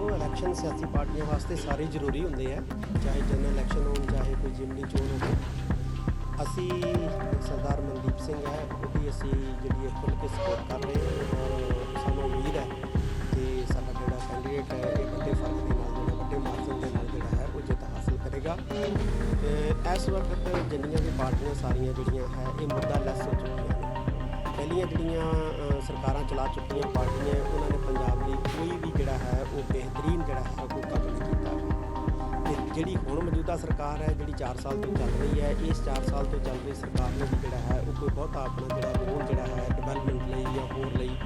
ਦੇਖੋ ਇਲੈਕਸ਼ਨ ਸਿਆਸੀ ਪਾਰਟੀਆਂ ਵਾਸਤੇ ਸਾਰੇ ਜ਼ਰੂਰੀ ਹੁੰਦੇ ਆ, ਚਾਹੇ ਜਨਰਲ ਇਲੈਕਸ਼ਨ ਹੋਣ, ਚਾਹੇ ਕੋਈ ਜਿਮਨੀ ਚੋਣ ਹੋਵੇ। ਅਸੀਂ ਸਰਦਾਰ ਮਨਦੀਪ ਸਿੰਘ ਹੈ, ਉਹਦੀ ਅਸੀਂ ਜਿਹੜੀ ਹੈ ਖੁੱਲ੍ਹ ਕੇ ਸਪੋਰਟ ਕਰ ਰਹੇ ਹਾਂ ਔਰ ਸਾਨੂੰ ਉਮੀਦ ਹੈ ਕਿ ਸਾਡਾ ਜਿਹੜਾ ਕੈਂਡੀਡੇਟ ਹੈ, ਇਹ ਵੱਡੇ ਫ਼ਰਕ ਦੇ ਨਾਲ ਜਿਹੜਾ, ਵੱਡੇ ਮਾਰਜਨ ਦੇ ਨਾਲ ਜਿਹੜਾ ਹੈ, ਉਹ ਜਿੱਤ ਹਾਸਲ ਕਰੇਗਾ। ਇਸ ਵਕਤ ਜਿੰਨੀਆਂ ਵੀ ਪਾਰਟੀਆਂ ਸਾਰੀਆਂ ਜਿਹੜੀਆਂ ਹੈ, ਇਹ ਮੁੱਦਾ ਲੈਸ ਹੋ ਚੁੱਕੀਆਂ ਪਹਿਲੀਆਂ ਜਿਹੜੀਆਂ ਸਰਕਾਰਾਂ ਚਲਾ ਚੁੱਕੀਆਂ ਪਾਰਟੀਆਂ, ਉਹਨਾਂ ਨੇ ਪੰਜਾਬ ਲਈ ਕੋਈ ਵੀ ਜਿਹੜਾ ਹੈ, ਉਹ ਬਿਹਤਰੀਨ ਜਿਹੜਾ ਹੈ ਕੋਈ ਕੰਮ ਨਹੀਂ ਕੀਤਾ। ਤੇ ਜਿਹੜੀ ਹੁਣ ਮੌਜੂਦਾ ਸਰਕਾਰ ਹੈ, ਜਿਹੜੀ 4 ਸਾਲ ਤੋਂ ਚੱਲ ਰਹੀ ਹੈ, ਇਸ 4 ਸਾਲ ਤੋਂ ਚੱਲ ਰਹੀ ਸਰਕਾਰ ਨੇ ਵੀ ਜਿਹੜਾ ਹੈ, ਉਹ ਕੋਈ ਬਹੁਤਾ ਆਪਣਾ ਜਿਹੜਾ ਰੋਲ ਜਿਹੜਾ ਹੈ ਡਿਵੈਲਪਮੈਂਟ ਲਈ ਜਾਂ ਹੋਰ ਲਈ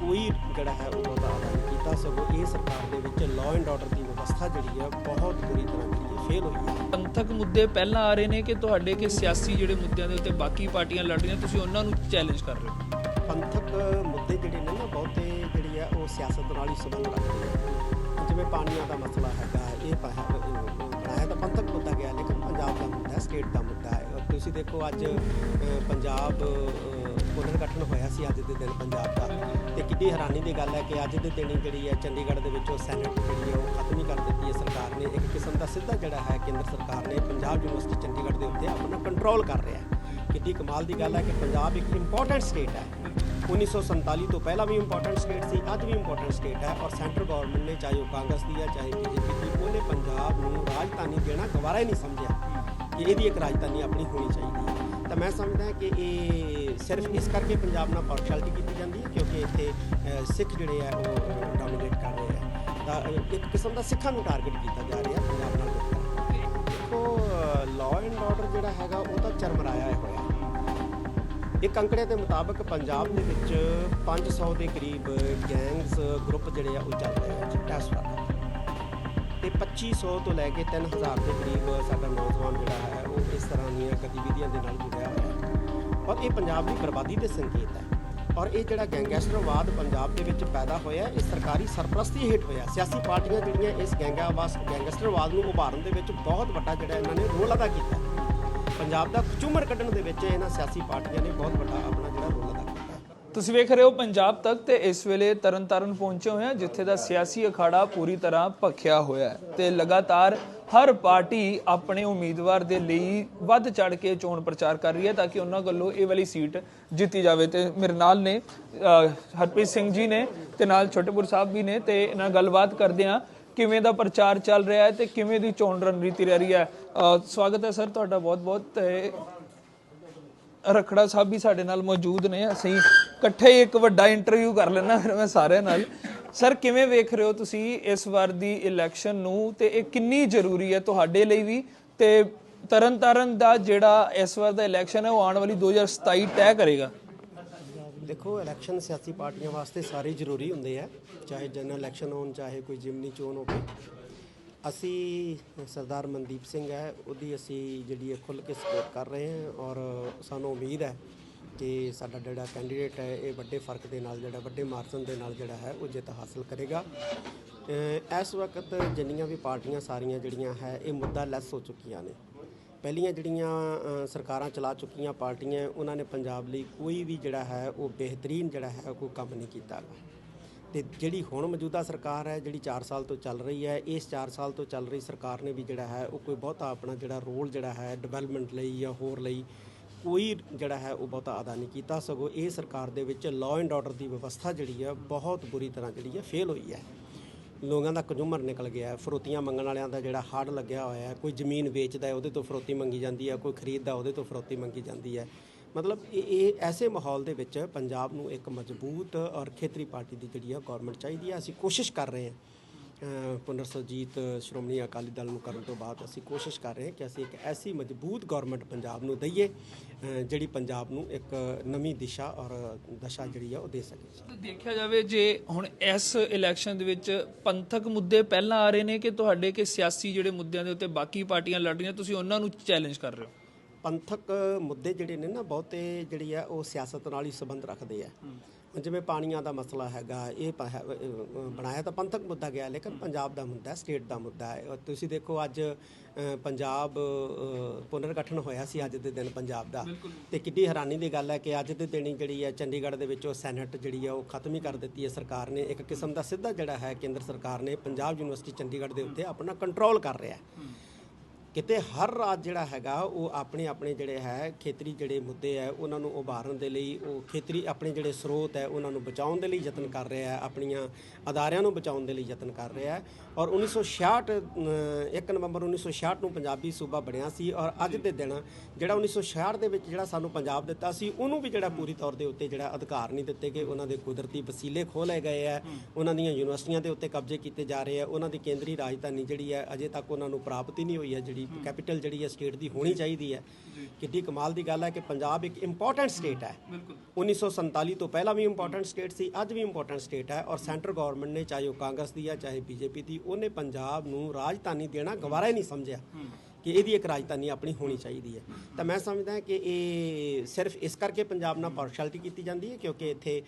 ਕੋਈ ਜਿਹੜਾ ਹੈ, ਉਹ ਬਹੁਤਾ ਨਹੀਂ ਕੀਤਾ। ਸਗੋਂ ਇਹ ਸਰਕਾਰ ਦੇ ਵਿੱਚ ਲਾਅ ਐਂਡ ਆਰਡਰ ਦੀ ਵਿਵਸਥਾ ਜਿਹੜੀ ਹੈ, ਬਹੁਤ ਬੁਰੀ ਤਰ੍ਹਾਂ ਜਿਹੜੀ ਫੇਲ ਹੋਈ ਹੈ ਪੰਥਕ ਮੁੱਦੇ ਪਹਿਲਾਂ ਆ ਰਹੇ ਨੇ ਕਿ ਤੁਹਾਡੇ ਕਿ ਸਿਆਸੀ ਜਿਹੜੇ ਮੁੱਦਿਆਂ ਦੇ ਉੱਤੇ ਬਾਕੀ ਪਾਰਟੀਆਂ ਲੜ ਰਹੀਆਂ, ਤੁਸੀਂ ਉਹਨਾਂ ਨੂੰ ਚੈਲੰਜ ਕਰ ਰਹੇ ਹੋ? ਪੰਥਕ ਮੁੱਦੇ ਜਿਹੜੇ ਨੇ ਨਾ, ਬਹੁਤੇ ਜਿਹੜੀ ਆ, ਉਹ ਸਿਆਸਤ ਨਾਲ ਹੀ ਸੰਬੰਧ ਰੱਖਦੇ ਆ ਜਿਵੇਂ ਪਾਣੀਆਂ ਦਾ ਮਸਲਾ ਹੈਗਾ, ਇਹ ਬਣਾਇਆ ਤਾਂ ਪੰਥਕ ਮੁੱਦਾ ਗਿਆ, ਲੇਕਿਨ ਪੰਜਾਬ ਦਾ ਮੁੱਦਾ ਸਟੇਟ ਦਾ ਮੁੱਦਾ ਹੈ। ਤੁਸੀਂ ਦੇਖੋ ਅੱਜ ਪੰਜਾਬ ਪੁਨਰ ਗਠਨ ਹੋਇਆ ਸੀ ਅੱਜ ਦੇ ਦਿਨ ਪੰਜਾਬ ਦਾ। ਤੇ ਕਿੰਨੀ ਹੈਰਾਨੀ ਦੀ ਗੱਲ ਹੈ ਕਿ ਅੱਜ ਦੇ ਦਿਨ ਜਿਹੜੀ ਹੈ ਚੰਡੀਗੜ੍ਹ ਦੇ ਵਿੱਚੋਂ ਸੈਨੇਟ ਜਿਹੜੀ ਹੈ ਉਹ ਖਤਮ ਹੀ ਕਰ ਦਿੱਤੀ ਹੈ ਸਰਕਾਰ ਨੇ। ਇੱਕ ਕਿਸਮ ਦਾ ਸਿੱਧਾ ਜਿਹੜਾ ਹੈ ਕੇਂਦਰ ਸਰਕਾਰ ਨੇ ਪੰਜਾਬ ਯੂਨੀਵਰਸਿਟੀ ਚੰਡੀਗੜ੍ਹ ਦੇ ਉੱਤੇ ਆਪਣਾ ਕੰਟਰੋਲ ਕਰ ਰਿਹਾ ਹੈ। ਕਿੰਨੀ ਕਮਾਲ ਦੀ ਗੱਲ ਹੈ ਕਿ ਪੰਜਾਬ ਇੱਕ ਇੰਪੋਰਟੈਂਟ ਸਟੇਟ ਹੈ। 1947 ਤੋਂ ਪਹਿਲਾਂ ਵੀ ਇੰਪੋਰਟੈਂਟ ਸਟੇਟ ਸੀ, ਅੱਜ ਵੀ ਇੰਪੋਰਟੈਂਟ ਸਟੇਟ ਹੈ। ਔਰ ਸੈਂਟਰ ਗਵਰਨਮੈਂਟ ਨੇ ਚਾਹੇ ਉਹ ਕਾਂਗਰਸ ਦੀ ਹੈ, ਚਾਹੇ ਬੀਜੇਪੀ ਦੀ, ਉਹਨੇ ਪੰਜਾਬ ਨੂੰ ਰਾਜਧਾਨੀ ਦੇਣਾ ਗਵਾਰਾ ਹੀ ਨਹੀਂ ਸਮਝਿਆ ਕਿ ਇਹਦੀ ਇੱਕ ਰਾਜਧਾਨੀ ਆਪਣੀ ਹੋਣੀ ਚਾਹੀਦੀ ਹੈ। ਤਾਂ ਮੈਂ ਸਮਝਦਾ ਕਿ ਇਹ ਸਿਰਫ ਇਸ ਕਰਕੇ ਪੰਜਾਬ ਨਾਲ ਪਾਰਸ਼ੈਲਿਟੀ ਕੀਤੀ ਜਾਂਦੀ ਹੈ ਕਿਉਂਕਿ ਇੱਥੇ ਸਿੱਖ ਜਿਹੜੇ ਆ ਉਹ ਡੋਮੀਨੇਟ ਕਰ ਰਹੇ ਆ। ਤਾਂ ਇੱਕ ਕਿਸਮ ਦਾ ਸਿੱਖਾਂ ਨੂੰ ਟਾਰਗੇਟ ਕੀਤਾ ਜਾ ਰਿਹਾ ਪੰਜਾਬ ਨਾਲ। ਦੇਖੋ ਲਾਅ ਐਂਡ ਆਰਡਰ ਜਿਹੜਾ ਹੈਗਾ ਉਹ ਤਾਂ ਚਰਮਰਾਇਆ ਹੋਇਆ। ਇੱਕ ਅੰਕੜੇ ਦੇ ਮੁਤਾਬਕ ਪੰਜਾਬ ਦੇ ਵਿੱਚ 500 ਦੇ ਕਰੀਬ ਗੈਂਗਸ ਗਰੁੱਪ ਜਿਹੜੇ ਆ ਉਹ ਚੱਲ ਰਹੇ ਆ ਇਸ ਵਕਤ ਤੇ 2500 ਤੋਂ ਲੈ ਕੇ 3000 ਦੇ ਕਰੀਬ ਸਾਡਾ ਨੌਜਵਾਨ ਜਿਹੜਾ ਹੈ ਉਹ ਇਸ ਤਰ੍ਹਾਂ ਦੀਆਂ ਗਤੀਵਿਧੀਆਂ ਦੇ ਨਾਲ ਜੁੜਿਆ ਹੋਇਆ। ਔਰ ਇਹ ਪੰਜਾਬ ਦੀ ਬਰਬਾਦੀ ਦੇ ਸੰਕੇਤ ਹੈ। ਔਰ ਇਹ ਜਿਹੜਾ ਗੈਂਗਸਟਰਵਾਦ ਪੰਜਾਬ ਦੇ ਵਿੱਚ ਪੈਦਾ ਹੋਇਆ, ਇਹ ਸਰਕਾਰੀ ਸਰਪ੍ਰਸਤੀ ਹੇਠ ਹੋਇਆ। ਸਿਆਸੀ ਪਾਰਟੀਆਂ ਜਿਹੜੀਆਂ ਇਸ ਗੈਂਗਾਵਾਸ, ਗੈਂਗਸਟਰਵਾਦ ਨੂੰ ਉਭਾਰਨ ਦੇ ਵਿੱਚ ਬਹੁਤ ਵੱਡਾ ਜਿਹੜਾ ਇਹਨਾਂ ਨੇ ਰੋਲ ਅਦਾ ਕੀਤਾ। ਪੰਜਾਬ ਦਾ ਝੂਮਰ ਕੱਢਣ ਦੇ ਵਿੱਚ ਇਹਨਾਂ ਸਿਆਸੀ ਪਾਰਟੀਆਂ ਨੇ ਬਹੁਤ ਵੱਡਾ ਆਪਣਾ ਜਿਹੜਾ ਰੋਲ ਅਦਾ ਕੀਤਾ ਤੁਸੀਂ ਵੇਖ ਰਹੇ ਹੋ ਪੰਜਾਬ ਤੱਕ ਤੇ ਇਸ ਵੇਲੇ ਤਰਨਤਾਰਨ ਪਹੁੰਚੇ ਹੋਏ ਹਾਂ, ਜਿੱਥੇ ਦਾ ਸਿਆਸੀ ਅਖਾੜਾ ਪੂਰੀ ਤਰ੍ਹਾਂ ਭਖਿਆ ਹੋਇਆ ਹੈ ਤੇ ਲਗਾਤਾਰ ਹਰ ਪਾਰਟੀ ਆਪਣੇ ਉਮੀਦਵਾਰ ਦੇ ਲਈ ਵੱਧ ਚੜ ਕੇ ਚੋਣ ਪ੍ਰਚਾਰ ਕਰ ਰਹੀ ਹੈ ਤਾਂ ਕਿ ਉਹਨਾਂ ਵੱਲੋਂ ਇਹ ਵਾਲੀ ਸੀਟ ਜਿੱਤੀ ਜਾਵੇ। ਤੇ ਮੇਰੇ ਨਾਲ ਨੇ ਹਰਪ੍ਰੀਤ ਸਿੰਘ ਜੀ ਨੇ ਤੇ ਨਾਲ ਛੋਟੇਪੁਰ ਸਾਹਿਬ ਵੀ ਨੇ ਤੇ ਇਹਨਾਂ ਨਾਲ ਗੱਲਬਾਤ ਕਰਦੇ ਹਾਂ, ਕਿਵੇਂ ਦਾ ਪ੍ਰਚਾਰ ਚੱਲ ਰਿਹਾ ਹੈ ਤੇ ਕਿਵੇਂ ਦੀ ਚੋਣ ਰਣਨੀਤੀ ਰਹਿ ਰਹੀ ਹੈ। ਸਵਾਗਤ ਹੈ ਸਰ ਤੁਹਾਡਾ ਬਹੁਤ ਬਹੁਤ ਤੇ ਰਖੜਾ ਸਾਹਿਬ ਵੀ ਸਾਡੇ ਨਾਲ ਮੌਜੂਦ ਨੇ, ਅਸੀਂ ਇਕੱਠੇ ਹੀ ਇੱਕ ਵੱਡਾ ਇੰਟਰਵਿਊ ਕਰ ਲੈਣਾ ਫਿਰ ਮੈਂ ਸਾਰਿਆਂ ਨਾਲ। ਸਰ ਕਿਵੇਂ ਵੇਖ ਰਹੇ ਹੋ ਤੁਸੀਂ ਇਸ ਵਾਰ ਦੀ ਇਲੈਕਸ਼ਨ ਨੂੰ? ਤੇ ਇਹ ਕਿੰਨੀ ਜ਼ਰੂਰੀ ਹੈ ਤੁਹਾਡੇ ਲਈ ਵੀ? ਤੇ ਤਰਨਤਾਰਨ ਦਾ ਜਿਹੜਾ ਇਸ ਵਾਰ ਦਾ ਇਲੈਕਸ਼ਨ ਹੈ, ਉਹ ਆਉਣ ਵਾਲੀ 2027 ਤੈਅ ਕਰੇਗਾ। ਦੇਖੋ ਇਲੈਕਸ਼ਨ ਸਿਆਸੀ ਪਾਰਟੀਆਂ ਵਾਸਤੇ ਸਾਰੇ ਜ਼ਰੂਰੀ ਹੁੰਦੇ ਆ, ਚਾਹੇ ਜਨਰਲ ਇਲੈਕਸ਼ਨ ਹੋਣ, ਚਾਹੇ ਕੋਈ ਜਿਮਨੀ ਚੋਣ ਹੋਵੇ। ਅਸੀਂ ਸਰਦਾਰ ਮਨਦੀਪ ਸਿੰਘ ਹੈ, ਉਹਦੀ ਅਸੀਂ ਜਿਹੜੀ ਹੈ ਖੁੱਲ੍ਹ ਕੇ ਸਪੋਰਟ ਕਰ ਰਹੇ ਹਾਂ ਔਰ ਸਾਨੂੰ ਉਮੀਦ ਹੈ ਕਿ ਸਾਡਾ ਜਿਹੜਾ ਕੈਂਡੀਡੇਟ ਹੈ, ਇਹ ਵੱਡੇ ਫ਼ਰਕ ਦੇ ਨਾਲ ਜਿਹੜਾ, ਵੱਡੇ ਮਾਰਜਨ ਦੇ ਨਾਲ ਜਿਹੜਾ ਹੈ, ਉਹ ਜਿੱਤ ਹਾਸਲ ਕਰੇਗਾ। ਇਸ ਵਕਤ ਜਿੰਨੀਆਂ ਵੀ ਪਾਰਟੀਆਂ ਸਾਰੀਆਂ ਜਿਹੜੀਆਂ ਹੈ, ਇਹ ਮੁੱਦਾ ਲੈਸ ਹੋ ਚੁੱਕੀਆਂ ਨੇ। ਪਹਿਲੀਆਂ ਜਿਹੜੀਆਂ ਸਰਕਾਰਾਂ ਚਲਾ ਚੁੱਕੀਆਂ ਪਾਰਟੀਆਂ, ਉਹਨਾਂ ਨੇ ਪੰਜਾਬ ਲਈ ਕੋਈ ਵੀ ਜਿਹੜਾ ਹੈ, ਉਹ ਬਿਹਤਰੀਨ ਜਿਹੜਾ ਹੈ ਕੋਈ ਕੰਮ ਨਹੀਂ ਕੀਤਾ। ਤੇ ਜਿਹੜੀ ਹੁਣ ਮੌਜੂਦਾ ਸਰਕਾਰ ਹੈ, ਜਿਹੜੀ 4 ਸਾਲ ਤੋਂ ਚੱਲ ਰਹੀ ਹੈ, ਇਸ 4 ਸਾਲ ਤੋਂ ਚੱਲ ਰਹੀ ਸਰਕਾਰ ਨੇ ਵੀ ਜਿਹੜਾ ਹੈ, ਉਹ ਕੋਈ ਬਹੁਤਾ ਆਪਣਾ ਜਿਹੜਾ ਰੋਲ ਜਿਹੜਾ ਹੈ ਡਿਵੈਲਪਮੈਂਟ ਲਈ ਜਾਂ ਹੋਰ ਲਈ ਕੋਈ ਜਿਹੜਾ ਹੈ ਉਹ ਬਹੁਤਾ ਅਦਾ ਨਹੀਂ ਕੀਤਾ ਸਗੋਂ ਇਹ ਸਰਕਾਰ ਦੇ ਵਿੱਚ ਲਾਅ ਐਂਡ ਆਰਡਰ ਦੀ ਵਿਵਸਥਾ ਜਿਹੜੀ ਹੈ ਬਹੁਤ ਬੁਰੀ ਤਰ੍ਹਾਂ ਜਿਹੜੀ ਹੈ ਫੇਲ ਹੋਈ ਹੈ। ਲੋਕਾਂ ਦਾ ਕੰਜ਼ੂਮਰ ਨਿਕਲ ਗਿਆ ਫਰੋਤੀਆਂ ਮੰਗਣ ਵਾਲਿਆਂ ਦਾ ਜਿਹੜਾ ਹੜ ਲੱਗਿਆ ਹੋਇਆ ਹੈ, ਕੋਈ ਜ਼ਮੀਨ ਵੇਚਦਾ ਹੈ, ਉਹਦੇ ਤੋਂ ਫਰੋਤੀ ਮੰਗੀ ਜਾਂਦੀ ਹੈ, ਕੋਈ ਖਰੀਦਦਾ ਉਹਦੇ ਤੋਂ ਫਰੋਤੀ ਮੰਗੀ ਜਾਂਦੀ ਹੈ। ਮਤਲਬ ਇਹ ਇਹ ਐਸੇ ਮਾਹੌਲ ਦੇ ਵਿੱਚ ਪੰਜਾਬ ਨੂੰ ਇੱਕ ਮਜ਼ਬੂਤ ਔਰ ਖੇਤਰੀ ਪਾਰਟੀ ਦੀ ਜਿਹੜੀ ਹੈ ਗਵਰਨਮੈਂਟ ਚਾਹੀਦੀ ਹੈ। ਅਸੀਂ ਕੋਸ਼ਿਸ਼ ਕਰ ਰਹੇ ਹਾਂ ਪੁਨਰ ਸੁਰਜੀਤ ਸ਼੍ਰੋਮਣੀ ਅਕਾਲੀ ਦਲ ਨੂੰ ਕਰਨ ਤੋਂ ਬਾਅਦ ਅਸੀਂ ਕੋਸ਼ਿਸ਼ ਕਰ ਰਹੇ ਹਾਂ ਕਿ ਅਸੀਂ ਇੱਕ ਐਸੀ ਮਜ਼ਬੂਤ ਗਵਰਨਮੈਂਟ ਪੰਜਾਬ ਨੂੰ ਦਈਏ ਜਿਹੜੀ ਪੰਜਾਬ ਨੂੰ ਇੱਕ ਨਵੀਂ ਦਿਸ਼ਾ ਔਰ ਦਸ਼ਾ ਜਿਹੜੀ ਹੈ ਉਹ ਦੇ ਸਕੇ। ਦੇਖਿਆ ਜਾਵੇ ਜੇ ਹੁਣ ਇਸ ਇਲੈਕਸ਼ਨ ਦੇ ਵਿੱਚ ਪੰਥਕ ਮੁੱਦੇ ਪਹਿਲਾਂ ਆ ਰਹੇ ਨੇ ਕਿ ਤੁਹਾਡੇ ਕਿ ਸਿਆਸੀ ਜਿਹੜੇ ਮੁੱਦਿਆਂ ਦੇ ਉੱਤੇ ਬਾਕੀ ਪਾਰਟੀਆਂ ਲੜ ਰਹੀਆਂ ਤੁਸੀਂ ਉਹਨਾਂ ਨੂੰ ਚੈਲੰਜ ਕਰ ਰਹੇ ਹੋ? ਪੰਥਕ ਮੁੱਦੇ ਜਿਹੜੇ ਨੇ ਨਾ ਬਹੁਤੇ ਜਿਹੜੀ ਆ ਉਹ ਸਿਆਸਤ ਨਾਲ ਹੀ ਸੰਬੰਧ ਰੱਖਦੇ ਆ। ਜਿਵੇਂ ਪਾਣੀਆਂ ਦਾ ਮਸਲਾ ਹੈਗਾ ਇਹ ਬਣਾਇਆ ਤਾਂ ਪੰਥਕ ਮੁੱਦਾ ਗਿਆ ਲੇਕਿਨ ਪੰਜਾਬ ਦਾ ਮੁੱਦਾ ਸਟੇਟ ਦਾ ਮੁੱਦਾ ਹੈ। ਤੁਸੀਂ ਦੇਖੋ ਅੱਜ ਪੰਜਾਬ ਅਹ, ਪੁਨਰ ਗਠਨ ਹੋਇਆ ਸੀ ਅੱਜ ਦੇ ਦਿਨ ਪੰਜਾਬ ਦਾ। ਤੇ ਕਿੱਡੀ ਹੈਰਾਨੀ ਦੀ ਗੱਲ ਹੈ ਕਿ ਅੱਜ ਦੇ ਦਿਨ ਜਿਹੜੀ ਹੈ ਚੰਡੀਗੜ੍ਹ ਦੇ ਵਿੱਚ ਉਹ ਸੈਨੇਟ ਜਿਹੜੀ ਹੈ ਉਹ ਖਤਮ ਹੀ ਕਰ ਦਿੱਤੀ ਹੈ ਸਰਕਾਰ ਨੇ। ਇੱਕ ਕਿਸਮ ਦਾ ਸਿੱਧਾ ਜਿਹੜਾ ਹੈ ਕੇਂਦਰ ਸਰਕਾਰ ਨੇ ਪੰਜਾਬ ਯੂਨੀਵਰਸਿਟੀ ਚੰਡੀਗੜ੍ਹ ਦੇ ਉੱਤੇ ਆਪਣਾ ਕੰਟਰੋਲ ਕਰ ਰਿਹਾ ਹੈ। ਕਿਤੇ ਹਰ ਰਾਜ ਜਿਹੜਾ ਹੈਗਾ ਉਹ ਆਪਣੇ ਆਪਣੇ ਜਿਹੜੇ ਹੈ ਖੇਤਰੀ ਜਿਹੜੇ ਮੁੱਦੇ ਹੈ ਉਹਨਾਂ ਨੂੰ ਉਭਾਰਨ ਦੇ ਲਈ ਉਹ ਖੇਤਰੀ ਆਪਣੇ ਜਿਹੜੇ ਸਰੋਤ ਹੈ ਉਹਨਾਂ ਨੂੰ ਬਚਾਉਣ ਦੇ ਲਈ ਯਤਨ ਕਰ ਰਿਹਾ ਹੈ ਆਪਣੀਆਂ ਅਦਾਰਿਆਂ ਨੂੰ ਬਚਾਉਣ ਦੇ ਲਈ ਯਤਨ ਕਰ ਰਿਹਾ ਹੈ। ਔਰ 1966 ਅਮ, 1 ਨਵੰਬਰ 1966 ਨੂੰ ਪੰਜਾਬੀ ਸੂਬਾ ਬਣਿਆ ਸੀ ਔਰ ਅੱਜ ਦੇ ਦਿਨ ਜਿਹੜਾ 1966 ਦੇ ਵਿੱਚ ਜਿਹੜਾ ਸਾਨੂੰ ਪੰਜਾਬ ਦਿੱਤਾ ਸੀ ਉਹਨੂੰ ਵੀ ਜਿਹੜਾ ਪੂਰੀ ਤੌਰ ਦੇ ਉੱਤੇ ਜਿਹੜਾ ਅਧਿਕਾਰ ਨਹੀਂ ਦਿੱਤੇ ਗਏ ਉਹਨਾਂ ਦੇ ਕੁਦਰਤੀ ਵਸੀਲੇ ਖੋਹ ਲਏ ਗਏ ਹੈ ਉਹਨਾਂ ਦੀਆਂ ਯੂਨੀਵਰਸਿਟੀਆਂ ਦੇ ਉੱਤੇ ਕਬਜ਼ੇ ਕੀਤੇ ਜਾ ਰਹੇ ਆ ਉਹਨਾਂ ਦੀ ਕੇਂਦਰੀ ਰਾਜਧਾਨੀ ਜਿਹੜੀ ਹੈ ਅਜੇ ਤੱਕ ਉਹਨਾਂ ਨੂੰ ਪ੍ਰਾਪਤ ਨਹੀਂ ਹੋਈ ਹੈ ਜਿਹੜੀ ਕੈਪੀਟਲ ਜਿਹੜੀ ਹੈ ਸਟੇਟ ਦੀ ਹੋਣੀ ਚਾਹੀਦੀ ਹੈ। ਕਿੱਡੀ ਕਮਾਲ ਦੀ ਗੱਲ ਹੈ ਕਿ ਪੰਜਾਬ ਇੱਕ ਇੰਪੋਰਟੈਂਟ ਸਟੇਟ ਹੈ। ਬਿਲਕੁਲ। 1947 ਤੋਂ ਪਹਿਲਾਂ ਵੀ ਇੰਪੋਰਟੈਂਟ ਸਟੇਟ ਸੀ ਅੱਜ ਵੀ ਇੰਪੋਰਟੈਂਟ ਸਟੇਟ ਹੈ ਔਰ ਸੈਂਟਰ ਗਵਰਨਮੈਂਟ ਨੇ ਚਾਹੇ ਉਹ ਕਾਂਗਰਸ ਦੀ ਹੈ ਚਾਹੇ ਬੀਜੇਪੀ ਦੀ ਉਹਨੇ ਪੰਜਾਬ ਨੂੰ ਰਾਜਧਾਨੀ ਦੇਣਾ ਗਵਾਰਾ ਹੀ ਨਹੀਂ ਸਮਝਿਆ। ਕਿ ਇਹਦੀ ਇੱਕ ਰਾਜਧਾਨੀ ਆਪਣੀ ਹੋਣੀ ਚਾਹੀਦੀ ਹੈ। ਤਾਂ ਮੈਂ ਸਮਝਦਾ ਕਿ ਇਹ ਸਿਰਫ ਇਸ ਕਰਕੇ ਪੰਜਾਬ ਨਾਲ ਪਾਰਸ਼ੈਲਿਟੀ ਕੀਤੀ ਜਾਂਦੀ ਹੈ ਕਿਉਂਕਿ ਇੱਥੇ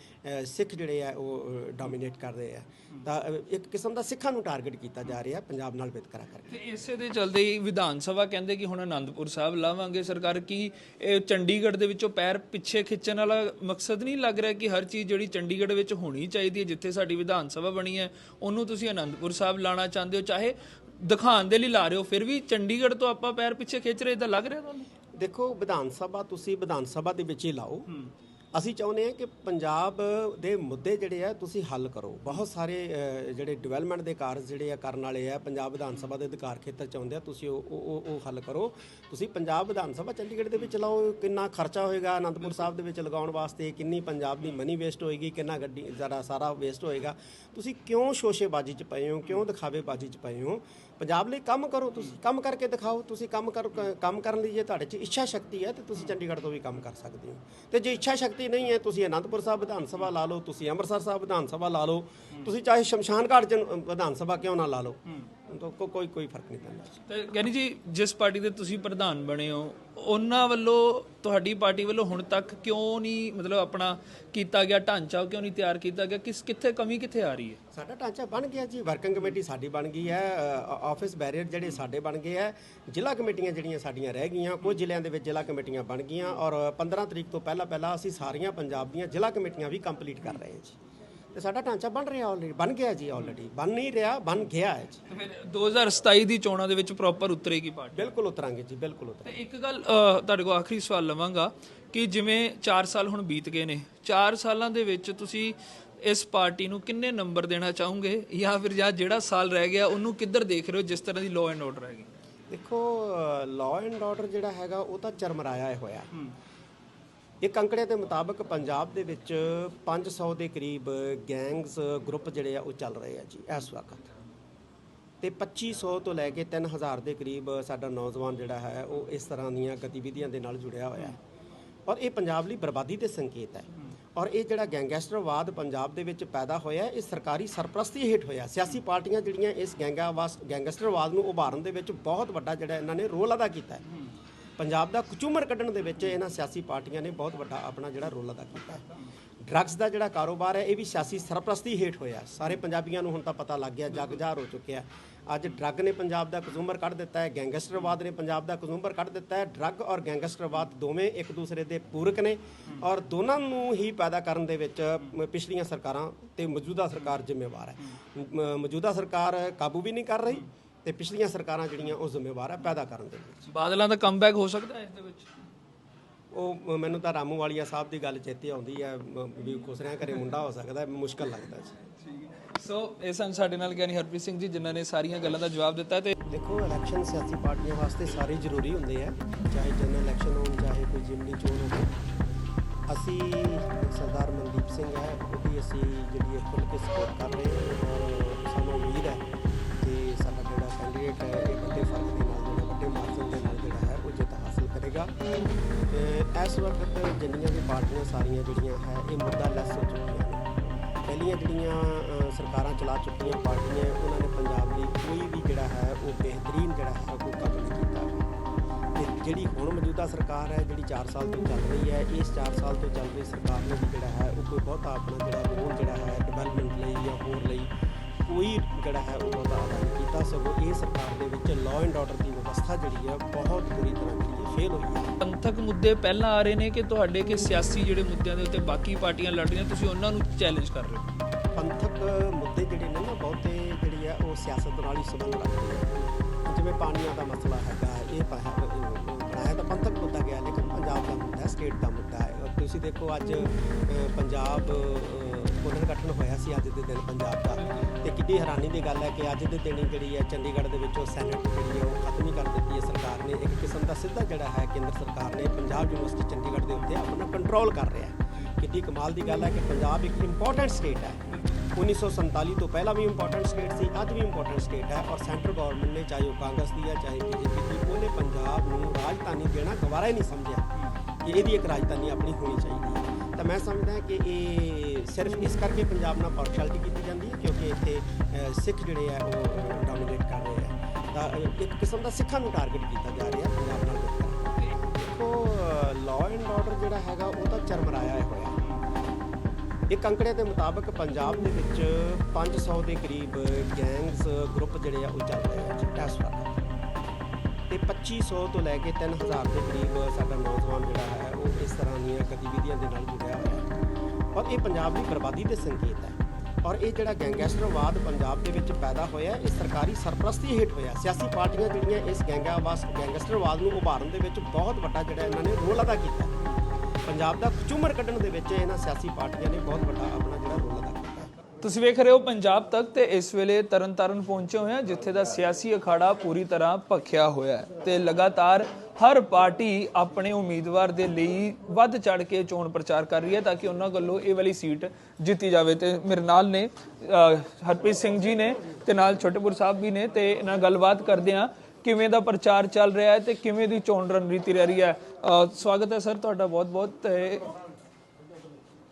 ਸਿੱਖ ਜਿਹੜੇ ਆ, ਉਹ ਡੋਮੀਨੇਟ ਕਰ ਰਹੇ ਆ। ਤਾਂ ਇੱਕ ਕਿਸਮ ਦਾ ਸਿੱਖਾਂ ਨੂੰ ਟਾਰਗੇਟ ਕੀਤਾ ਜਾ ਰਿਹਾ ਪੰਜਾਬ ਨਾਲ ਵਿਤਕਰਾ ਕਰਕੇ। ਤੇ ਇਸੇ ਦੇ ਚਲਦੇ ਹੀ ਵਿਧਾਨ ਸਭਾ ਕਹਿੰਦੇ ਕਿ ਹੁਣ ਆਨੰਦਪੁਰ ਸਾਹਿਬ ਲਾਵਾਂਗੇ ਸਰਕਾਰ, ਕੀ ਇਹ ਚੰਡੀਗੜ੍ਹ ਦੇ ਵਿੱਚੋਂ ਪੈਰ ਪਿੱਛੇ ਖਿੱਚਣ ਵਾਲਾ ਮਕਸਦ ਨਹੀਂ ਲੱਗ ਰਿਹਾ ਕਿ ਹਰ ਚੀਜ਼ ਜਿਹੜੀ ਚੰਡੀਗੜ੍ਹ ਵਿੱਚ ਹੋਣੀ ਚਾਹੀਦੀ ਹੈ, ਜਿੱਥੇ ਸਾਡੀ ਵਿਧਾਨ ਸਭਾ ਬਣੀ ਹੈ, ਉਹਨੂੰ ਤੁਸੀਂ ਆਨੰਦਪੁਰ ਸਾਹਿਬ ਲਾਣਾ ਚਾਹੁੰਦੇ ਹੋ, ਚਾਹੇ ਦਿਖਾਉਣ ਦੇ ਲਈ ਲਾ ਰਹੇ ਹੋ ਫਿਰ ਵੀ ਚੰਡੀਗੜ੍ਹ ਤੋਂ ਆਪਾਂ ਪੈਰ ਪਿੱਛੇ ਖਿੱਚ ਰਹੇ ਤਾਂ ਲੱਗ ਰਿਹਾ ਤੁਹਾਨੂੰ? ਦੇਖੋ ਵਿਧਾਨ ਸਭਾ ਤੁਸੀਂ ਵਿਧਾਨ ਸਭਾ ਦੇ ਵਿੱਚ ਹੀ ਲਾਓ। ਅਸੀਂ ਚਾਹੁੰਦੇ ਹਾਂ ਕਿ ਪੰਜਾਬ ਦੇ ਮੁੱਦੇ ਜਿਹੜੇ ਆ, ਤੁਸੀਂ ਹੱਲ ਕਰੋ। ਬਹੁਤ ਸਾਰੇ ਜਿਹੜੇ ਡਿਵੈਲਪਮੈਂਟ ਦੇ ਕਾਰਜ ਜਿਹੜੇ ਆ ਕਰਨ ਵਾਲੇ ਆ, ਪੰਜਾਬ ਵਿਧਾਨ ਸਭਾ ਦੇ ਅਧਿਕਾਰ ਖੇਤਰ ਚ ਆਉਂਦੇ ਆ, ਤੁਸੀਂ ਉਹ ਉਹ, ਉਹ- ਉਹ ਹੱਲ ਕਰੋ। ਤੁਸੀਂ ਪੰਜਾਬ ਵਿਧਾਨ ਸਭਾ ਚੰਡੀਗੜ੍ਹ ਦੇ ਵਿੱਚ ਲਾਓ, ਕਿੰਨਾ ਖਰਚਾ ਹੋਏਗਾ, ਅਨੰਦਪੁਰ ਸਾਹਿਬ ਦੇ ਵਿੱਚ ਲਗਾਉਣ ਵਾਸਤੇ ਕਿੰਨੀ ਪੰਜਾਬ ਦੀ ਮਨੀ ਵੇਸਟ ਹੋਏਗੀ, ਕਿੰਨਾ ਗੱਡੀ ਜ਼ਰਾ ਸਾਰਾ ਵੇਸਟ ਹੋਏਗਾ। ਤੁਸੀਂ ਕਿਉਂ ਸ਼ੋਸ਼ੇਬਾਜ਼ੀ ਚ ਪਏ ਹੋ, ਕਿਉਂ ਦਿਖਾਵੇਬਾਜ਼ੀ ਚ ਪਏ ਹੋ? ਪੰਜਾਬ ਲਈ ਕੰਮ ਕਰੋ ਤੁਸੀਂ, ਕੰਮ ਕਰਕੇ ਦਿਖਾਓ, ਤੁਸੀਂ ਕੰਮ ਕਰ, ਕੰਮ ਕਰਨ ਲਈ ਜੇ ਤੁਹਾਡੇ 'ਚ ਇੱਛਾ ਸ਼ਕਤੀ ਹੈ, ਤੇ ਤੁਸੀਂ ਚੰਡੀਗੜ੍ਹ ਤੋਂ ਵੀ ਕੰਮ ਕਰ ਸਕਦੇ ਹੋ। ਤੇ ਜੇ ਇੱਛਾ ਸ਼ਕਤੀ ਨਹੀਂ ਹੈ, ਤੁਸੀਂ ਅਨੰਦਪੁਰ ਸਾਹਿਬ ਵਿਧਾਨ ਸਭਾ ਲਾ ਲਓ, ਤੁਸੀਂ ਅੰਮ੍ਰਿਤਸਰ ਸਾਹਿਬ ਵਿਧਾਨ ਸਭਾ ਲਾ ਲਓ, ਤੁਸੀਂ ਚਾਹੇ ਸ਼ਮਸ਼ਾਨ ਘਾਟ 'ਚ ਵਿਧਾਨ ਸਭਾ ਕਿਉਂ ਨਾ ਲਾ ਲਓ। ਕੋ- ਕੋਈ ਕੋਈ ਫ਼ਰਕ ਨਹੀਂ ਪੈਂਦਾ। ਤੇ ਗਿਆਨੀ ਜੀ ਜਿਸ ਪਾਰਟੀ ਦੇ ਤੁਸੀਂ ਪ੍ਰਧਾਨ ਬਣੇ ਹੋ ਉਹਨਾਂ ਵੱਲੋਂ ਤੁਹਾਡੀ ਪਾਰਟੀ ਵੱਲੋਂ ਹੁਣ ਤੱਕ ਕਿਉਂ ਨਹੀਂ ਮਤਲਬ ਆਪਣਾ ਕੀਤਾ ਗਿਆ ਢਾਂਚਾ ਕਿਉਂ ਨਹੀਂ ਤਿਆਰ ਕੀਤਾ ਗਿਆ? ਕਿਸ ਕਿੱਥੇ ਕਮੀ ਕਿੱਥੇ ਆ ਰਹੀ ਹੈ? ਸਾਡਾ ਢਾਂਚਾ ਬਣ ਗਿਆ ਜੀ। ਵਰਕਿੰਗ ਕਮੇਟੀ ਸਾਡੀ ਬਣ ਗਈ ਹੈ। ਆਫਿਸ ਬੈਰੀਅਰ ਜਿਹੜੇ ਸਾਡੇ ਬਣ ਗਏ ਹੈ। ਜ਼ਿਲ੍ਹਾ ਕਮੇਟੀਆਂ ਜਿਹੜੀਆਂ ਸਾਡੀਆਂ ਰਹਿ ਗਈਆਂ ਕੁਝ ਜ਼ਿਲ੍ਹਿਆਂ ਦੇ ਵਿੱਚ ਜ਼ਿਲ੍ਹਾ ਕਮੇਟੀਆਂ ਬਣ ਗਈਆਂ ਔਰ 15 ਤਰੀਕ ਤੋਂ ਪਹਿਲਾਂ ਪਹਿਲਾਂ ਅਸੀਂ ਸਾਰੀਆਂ ਪੰਜਾਬ ਦੀਆਂ ਜ਼ਿਲ੍ਹਾ ਕਮੇਟੀਆਂ ਵੀ ਕੰਪਲੀਟ ਕਰ ਰਹੇ ਹਾਂ ਜੀ। ਤੇ ਸਾਡਾ ਢਾਂਚਾ ਬਣ ਰਿਹਾ ਆਲਰੇਡੀ ਬਣ ਗਿਆ ਜੀ ਆਲਰੇਡੀ ਬਣ ਨਹੀਂ ਰਿਹਾ ਬਣ ਗਿਆ ਹੈ ਜੀ। ਫਿਰ 2027 ਦੀ ਚੋਣਾਂ ਦੇ ਵਿੱਚ ਪ੍ਰੋਪਰ ਉਤਰੇਗੀ ਪਾਰਟੀ। ਬਿਲਕੁਲ ਉਤਰਾਂਗੇ ਜੀ ਬਿਲਕੁਲ ਉਤਰਾਂਗੇ। ਤੇ ਇੱਕ ਗੱਲ ਅ, ਤੁਹਾਡੇ ਕੋਲ ਆਖਰੀ ਸਵਾਲ ਲਵਾਂਗਾ ਕਿ ਜਿਵੇਂ 4 ਸਾਲ ਹੁਣ ਬੀਤ ਗਏ ਨੇ 4 ਸਾਲਾਂ ਦੇ ਵਿੱਚ ਤੁਸੀਂ ਇਸ ਪਾਰਟੀ ਨੂੰ ਕਿੰਨੇ ਨੰਬਰ ਦੇਣਾ ਚਾਹੋਗੇ? ਜਾਂ ਫਿਰ ਜਾਂ ਜਿਹੜਾ ਸਾਲ ਰਹਿ ਗਿਆ ਉਹਨੂੰ ਕਿੱਧਰ ਦੇਖ ਰਹੇ ਹੋ ਜਿਸ ਤਰ੍ਹਾਂ ਦੀ ਲਾਅ ਐਂਡ ਆਰਡਰ ਹੈਗੀ? ਦੇਖੋ ਲਾਅ ਐਂਡ ਆਰਡਰ ਜਿਹੜਾ ਹੈਗਾ ਉਹ ਤਾਂ ਚਰਮਰਾਇਆ ਹੋਇਆ। ਇੱਕ ਅੰਕੜੇ ਦੇ ਮੁਤਾਬਕ ਪੰਜਾਬ ਦੇ ਵਿੱਚ 500 ਦੇ ਕਰੀਬ ਗੈਂਗਸ ਗਰੁੱਪ ਜਿਹੜੇ ਆ, ਉਹ ਚੱਲ ਰਹੇ ਆ ਜੀ, ਇਸ ਵਕਤ। ਤੇ 2500 ਤੋਂ ਲੈ ਕੇ 3000 ਦੇ ਕਰੀਬ ਸਾਡਾ ਨੌਜਵਾਨ ਜਿਹੜਾ ਹੈ, ਉਹ ਇਸ ਤਰ੍ਹਾਂ ਦੀਆਂ ਗਤੀਵਿਧੀਆਂ ਦੇ ਨਾਲ ਜੁੜਿਆ ਹੋਇਆ ਹੈ। ਔਰ ਇਹ ਪੰਜਾਬ ਲਈ ਬਰਬਾਦੀ ਦੇ ਸੰਕੇਤ ਹੈ। ਔਰ ਇਹ ਜਿਹੜਾ ਗੈਂਗਸਟਰਵਾਦ ਪੰਜਾਬ ਦੇ ਵਿੱਚ ਪੈਦਾ ਹੋਇਆ ਇਹ ਸਰਕਾਰੀ ਸਰਪ੍ਰਸਤੀ ਹੇਠ ਹੋਇਆ ਸਿਆਸੀ ਪਾਰਟੀਆਂ ਜਿਹੜੀਆਂ ਇਸ ਗੈਂਗਾਵਾਸ, ਗੈਂਗਸਟਰਵਾਦ ਨੂੰ ਉਭਾਰਨ ਦੇ ਵਿੱਚ ਬਹੁਤ ਵੱਡਾ ਜਿਹੜਾ ਇਹਨਾਂ ਨੇ ਰੋਲ ਅਦਾ ਕੀਤਾ ਹੈ। ਪੰਜਾਬ ਦਾ ਕਚੂਮਰ ਕੱਢਣ ਦੇ ਵਿੱਚ ਇਹਨਾਂ ਸਿਆਸੀ ਪਾਰਟੀਆਂ ਨੇ ਬਹੁਤ ਵੱਡਾ ਆਪਣਾ ਜਿਹੜਾ ਰੋਲ ਅਦਾ ਕੀਤਾ ਹੈ। ਡਰੱਗਸ ਦਾ ਜਿਹੜਾ ਕਾਰੋਬਾਰ ਹੈ, ਇਹ ਵੀ ਸਿਆਸੀ ਸਰਪ੍ਰਸਤੀ ਹੇਠ ਹੋਇਆ ਸਾਰੇ ਪੰਜਾਬੀਆਂ ਨੂੰ ਹੁਣ ਤਾਂ ਪਤਾ ਲੱਗ ਗਿਆ ਜੱਗ ਜ਼ਾਹਰ ਹੋ ਚੁੱਕਿਆ ਅੱਜ ਡਰੱਗ ਨੇ ਪੰਜਾਬ ਦਾ ਕਜ਼ੂਮਰ ਕੱਢ ਦਿੱਤਾ ਹੈ, ਗੈਂਗਸਟਰਵਾਦ ਨੇ ਪੰਜਾਬ ਦਾ ਕਜ਼ੂਮਰ ਕੱਢ ਦਿੱਤਾ ਹੈ। ਡਰੱਗ ਔਰ ਗੈਂਗਸਟਰਵਾਦ ਦੋਵੇਂ ਇੱਕ ਦੂਸਰੇ ਦੇ ਪੂਰਕ ਨੇ ਔਰ ਦੋਨਾਂ ਨੂੰ ਹੀ ਪੈਦਾ ਕਰਨ ਦੇ ਵਿੱਚ ਪਿਛਲੀਆਂ ਸਰਕਾਰਾਂ ਤੇ ਮੌਜੂਦਾ ਸਰਕਾਰ ਜ਼ਿੰਮੇਵਾਰ ਹੈ। ਮੌਜੂਦਾ ਸਰਕਾਰ ਕਾਬੂ ਵੀ ਨਹੀਂ ਕਰ ਰਹੀ ਤੇ ਪਿਛਲੀਆਂ ਸਰਕਾਰਾਂ ਜਿਹੜੀਆਂ ਉਹ ਜ਼ਿੰਮੇਵਾਰ ਹੈ ਪੈਦਾ ਕਰਨ ਦੇ ਵਿੱਚ। ਬਾਦਲਾਂ ਦਾ ਕਮਬੈਕ ਹੋ ਸਕਦਾ ਹੈ ਇਸ ਦੇ ਵਿੱਚ? ਉਹ ਮੈਨੂੰ ਤਾਂ ਰਾਮੂ ਵਾਲੀਆ ਸਾਹਿਬ ਦੀ ਗੱਲ ਚੇਤੇ ਆਉਂਦੀ ਹੈ ਵੀ ਖੁਸਰਿਆਂ ਘਰੇ ਮੁੰਡਾ ਹੋ ਸਕਦਾ ਹੈ, ਮੁਸ਼ਕਲ ਲੱਗਦਾ ਜੀ। ਸੋ ਇਹ ਸਨ ਸਾਡੇ ਨਾਲ ਗਿਆਨੀ ਹਰਪ੍ਰੀਤ ਸਿੰਘ ਜੀ ਜਿਨ੍ਹਾਂ ਨੇ ਸਾਰੀਆਂ ਗੱਲਾਂ ਦਾ ਜਵਾਬ ਦਿੱਤਾ ਤੇ ਦੇਖੋ ਇਲੈਕਸ਼ਨ ਸਿਆਸੀ ਪਾਰਟੀਆਂ ਵਾਸਤੇ ਸਾਰੇ ਜ਼ਰੂਰੀ ਹੁੰਦੇ ਆ ਚਾਹੇ ਜਨਰਲ ਇਲੈਕਸ਼ਨ ਹੋਣ ਚਾਹੇ ਕੋਈ ਜਿਮਨੀ ਚੋਣ ਹੋਵੇ। ਅਸੀਂ ਸਰਦਾਰ ਮਨਦੀਪ ਸਿੰਘ ਹੈ ਉਹਦੀ ਅਸੀਂ ਜਿਹੜੀ ਹੈ ਖੁੱਲ੍ਹ ਕੇ ਸਪੋਰਟ ਕਰ ਰਹੇ ਹਾਂ। ਜਿਹੜਾ ਹੈ ਇਹ ਵੱਡੇ ਫ਼ਰਕ ਦੇ ਨਾਲ, ਜਿਹੜਾ ਵੱਡੇ ਮਾਰਜਨ ਦੇ ਨਾਲ ਜਿਹੜਾ ਹੈ, ਉਹ ਜਿੱਤ ਹਾਸਲ ਕਰੇਗਾ। ਤੇ ਇਸ ਵਕਤ ਜਿੰਨੀਆਂ ਵੀ ਪਾਰਟੀਆਂ ਸਾਰੀਆਂ ਜਿਹੜੀਆਂ ਹੈ, ਇਹ ਮੁੱਦਾ ਲੈਸ ਹੋ ਚੁੱਕੀਆਂ ਨੇ। ਪਹਿਲੀਆਂ ਜਿਹੜੀਆਂ ਸਰਕਾਰਾਂ ਚਲਾ ਚੁੱਕੀਆਂ ਪਾਰਟੀਆਂ, ਉਹਨਾਂ ਨੇ ਪੰਜਾਬ ਲਈ ਕੋਈ ਵੀ ਜਿਹੜਾ ਹੈ, ਉਹ ਬਿਹਤਰੀਨ ਜਿਹੜਾ ਹੈ, ਉਹ ਕੰਮ ਨਹੀਂ ਕੀਤਾ। ਤੇ ਜਿਹੜੀ ਹੁਣ ਮੌਜੂਦਾ ਸਰਕਾਰ ਹੈ, ਜਿਹੜੀ 4 ਸਾਲ ਤੋਂ ਚੱਲ ਰਹੀ ਹੈ, ਇਸ 4 ਸਾਲ ਤੋਂ ਚੱਲ ਰਹੀ ਸਰਕਾਰ ਨੇ ਵੀ ਜਿਹੜਾ ਹੈ, ਉਹ ਕੋਈ ਬਹੁਤਾ ਆਪਣਾ ਜਿਹੜਾ ਰੋਲ ਜਿਹੜਾ ਹੈ ਡਿਵੈਲਪਮੈਂਟ ਲਈ ਜਾਂ ਹੋਰ ਲਈ, ਕੋਈ ਜਿਹੜਾ ਹੈ, ਉਹ ਬਹੁਤਾ ਅਦਾ ਨਹੀਂ ਕੀਤਾ। ਸਗੋਂ ਸਰਕਾਰ ਦੇ ਵਿੱਚ ਲਾਅ ਐਂਡ ਆਰਡਰ ਦੀ ਵਿਵਸਥਾ ਜਿਹੜੀ ਹੈ ਬਹੁਤ ਬੁਰੀ ਤਰ੍ਹਾਂ ਜਿਹੜੀ ਹੈ ਫੇਲ ਹੋਈ ਹੈ। ਪੰਥਕ ਮੁੱਦੇ ਪਹਿਲਾਂ ਆ ਰਹੇ ਨੇ ਕਿ ਤੁਹਾਡੇ ਕਿ ਸਿਆਸੀ ਜਿਹੜੇ ਮੁੱਦਿਆਂ ਦੇ ਉੱਤੇ ਬਾਕੀ ਪਾਰਟੀਆਂ ਲੜ ਰਹੀਆਂ ਤੁਸੀਂ ਉਹਨਾਂ ਨੂੰ ਚੈਲੰਜ ਕਰ ਰਹੇ ਹੋ? ਪੰਥਕ ਮੁੱਦੇ ਜਿਹੜੇ ਨੇ ਨਾ ਬਹੁਤੇ ਜਿਹੜੀ ਆ ਉਹ ਸਿਆਸਤ ਨਾਲ ਹੀ ਸੰਬੰਧ ਰੱਖਦੇ ਆ ਜਿਵੇਂ ਪਾਣੀਆਂ ਦਾ ਮਸਲਾ ਹੈਗਾ ਇਹ ਹੈ- ਬਣਾਇਆ ਤਾਂ ਪੰਥਕ ਮੁੱਦਾ ਗਿਆ ਲੇਕਿਨ ਪੰਜਾਬ ਦਾ ਮੁੱਦਾ ਹੈ ਸਟੇਟ ਦਾ ਮੁੱਦਾ ਹੈ। ਤੁਸੀਂ ਦੇਖੋ ਅੱਜ ਪੰਜਾਬ ਪੁਨਰਗਠਨ ਹੋਇਆ ਸੀ ਅੱਜ ਦੇ ਦਿਨ ਪੰਜਾਬ ਦਾ। ਤੇ ਕਿੰਨੀ ਹੈਰਾਨੀ ਦੀ ਗੱਲ ਹੈ ਕਿ ਅੱਜ ਦੇ ਦਿਨ ਹੀ ਜਿਹੜੀ ਹੈ ਚੰਡੀਗੜ੍ਹ ਦੇ ਵਿੱਚੋਂ ਸੈਨੇਟ ਜਿਹੜੀ ਹੈ ਉਹ ਖਤਮ ਹੀ ਕਰ ਦਿੱਤੀ ਹੈ ਸਰਕਾਰ ਨੇ। ਇੱਕ ਕਿਸਮ ਦਾ ਸਿੱਧਾ ਜਿਹੜਾ ਹੈ ਕੇਂਦਰ ਸਰਕਾਰ ਨੇ ਪੰਜਾਬ ਯੂਨੀਵਰਸਿਟੀ ਚੰਡੀਗੜ੍ਹ ਦੇ ਉੱਤੇ ਆਪਣਾ ਕੰਟਰੋਲ ਕਰ ਰਿਹਾ ਹੈ। ਕਿੰਨੀ ਕਮਾਲ ਦੀ ਗੱਲ ਹੈ ਕਿ ਪੰਜਾਬ ਇੱਕ ਇੰਪੋਰਟੈਂਟ ਸਟੇਟ ਹੈ। 1947 ਤੋਂ ਪਹਿਲਾਂ ਵੀ ਇੰਪੋਰਟੈਂਟ ਸਟੇਟ ਸੀ, ਅੱਜ ਵੀ ਇੰਪੋਰਟੈਂਟ ਸਟੇਟ ਹੈ ਔਰ ਸੈਂਟਰ ਗਵਰਨਮੈਂਟ ਨੇ ਚਾਹੇ ਉਹ ਕਾਂਗਰਸ ਦੀ ਹੈ, ਚਾਹੇ ਬੀਜੇਪੀ ਦੀ, ਉਹਨੇ ਪੰਜਾਬ ਨੂੰ ਰਾਜਧਾਨੀ ਦੇਣਾ ਗਵਾਰਾ ਹੀ ਨਹੀਂ ਸਮਝਿਆ ਕਿ ਇਹਦੀ ਇੱਕ ਰਾਜਧਾਨੀ ਆਪਣੀ ਹੋਣੀ ਚਾਹੀਦੀ ਹੈ। ਤਾਂ ਮੈਂ ਸਮਝਦਾ ਕਿ ਇਹ ਸਿਰਫ ਇਸ ਕਰਕੇ ਪੰਜਾਬ ਨਾਲ ਪਾਰਸ਼ੈਲਿਟੀ ਕੀਤੀ ਜਾਂਦੀ ਹੈ ਕਿਉਂਕਿ ਇੱਥੇ ਸਿੱਖ ਜਿਹੜੇ ਆ, ਉਹ ਡੋਮੀਨੇਟ ਕਰ ਰਹੇ ਆ। ਤਾਂ ਇੱਕ ਕਿਸਮ ਦਾ ਸਿੱਖਾਂ ਨੂੰ ਟਾਰਗੇਟ ਕੀਤਾ ਜਾ ਰਿਹਾ ਪੰਜਾਬ ਨਾਲ ਦੇਖੋ ਲਾਅ ਐਂਡ ਆਰਡਰ ਜਿਹੜਾ ਹੈਗਾ, ਉਹ ਤਾਂ ਚਰਮਰਾਇਆ ਹੋਇਆ ਇੱਕ ਅੰਕੜੇ ਦੇ ਮੁਤਾਬਕ ਪੰਜਾਬ ਦੇ ਵਿੱਚ 500 ਦੇ ਕਰੀਬ ਗੈਂਗਸ ਗਰੁੱਪ ਜਿਹੜੇ ਆ, ਉਹ ਚੱਲ ਰਹੇ ਆ ਚਿੱਟਾ ਸਵਾਦ ਤੇ 2500 ਤੋਂ ਲੈ ਕੇ 3000 ਦੇ ਕਰੀਬ ਸਾਡਾ ਨੌਜਵਾਨ ਜਿਹੜਾ ਹੈ, ਉਹ ਇਸ ਤਰ੍ਹਾਂ ਦੀਆਂ ਗਤੀਵਿਧੀਆਂ ਦੇ ਨਾਲ ਜੁੜਿਆ ਹੋਇਆ ਹੈ। ਔਰ ਇਹ ਪੰਜਾਬ ਦੀ ਬਰਬਾਦੀ ਦੇ ਸੰਕੇਤ ਹੈ। ਔਰ ਇਹ ਜਿਹੜਾ ਗੈਂਗਸਟਰਵਾਦ ਪੰਜਾਬ ਦੇ ਵਿੱਚ ਪੈਦਾ ਹੋਇਆ ਇਹ ਸਰਕਾਰੀ ਸਰਪ੍ਰਸਤੀ ਹੇਠ ਹੋਇਆ ਸਿਆਸੀ ਪਾਰਟੀਆਂ ਜਿਹੜੀਆਂ ਇਸ ਗੈਂਗਾਵਾਸ, ਗੈਂਗਸਟਰਵਾਦ ਨੂੰ ਉਭਾਰਨ ਦੇ ਵਿੱਚ ਬਹੁਤ ਵੱਡਾ ਜਿਹੜਾ ਇਹਨਾਂ ਨੇ ਰੋਲ ਅਦਾ ਕੀਤਾ ਪੰਜਾਬ ਦਾ ਖਚੂਮਰ ਕੱਢਣ ਦੇ ਵਿੱਚ ਇਹਨਾਂ ਸਿਆਸੀ ਪਾਰਟੀਆਂ ਨੇ ਬਹੁਤ ਵੱਡਾ ਆਪਣਾ ਜਿਹੜਾ ਰੋਲ ਤੁਸੀਂ ਵੇਖ ਰਹੇ ਹੋ ਪੰਜਾਬ ਤੱਕ ਤੇ ਇਸ ਵੇਲੇ ਤਰਨਤਾਰਨ ਪਹੁੰਚੇ ਹੋਏ ਹਾਂ, ਜਿੱਥੇ ਦਾ ਸਿਆਸੀ ਅਖਾੜਾ ਪੂਰੀ ਤਰ੍ਹਾਂ ਭਖਿਆ ਹੋਇਆ ਹੈ ਤੇ ਲਗਾਤਾਰ ਹਰ ਪਾਰਟੀ ਆਪਣੇ ਉਮੀਦਵਾਰ ਦੇ ਲਈ ਵੱਧ ਚੜ ਕੇ ਚੋਣ ਪ੍ਰਚਾਰ ਕਰ ਰਹੀ ਹੈ ਤਾਂ ਕਿ ਉਹਨਾਂ ਵੱਲੋਂ ਇਹ ਵਾਲੀ ਸੀਟ ਜਿੱਤੀ ਜਾਵੇ ਤੇ ਮੇਰੇ ਨਾਲ ਨੇ ਹਰਪ੍ਰੀਤ ਸਿੰਘ ਜੀ ਨੇ ਤੇ ਨਾਲ ਛੋਟੇਪੁਰ ਸਾਹਿਬ ਵੀ ਨੇ ਤੇ ਇਹਨਾਂ ਗੱਲਬਾਤ ਕਰਦੇ ਹਾਂ ਕਿਵੇਂ ਦਾ ਪ੍ਰਚਾਰ ਚੱਲ ਰਿਹਾ ਹੈ ਤੇ ਕਿਵੇਂ ਦੀ ਚੋਣ ਰਣਨੀਤੀ ਰਹਿ ਰਹੀ ਹੈ। ਸਵਾਗਤ ਹੈ ਸਰ ਤੁਹਾਡਾ ਬਹੁਤ ਬਹੁਤ ਤੇ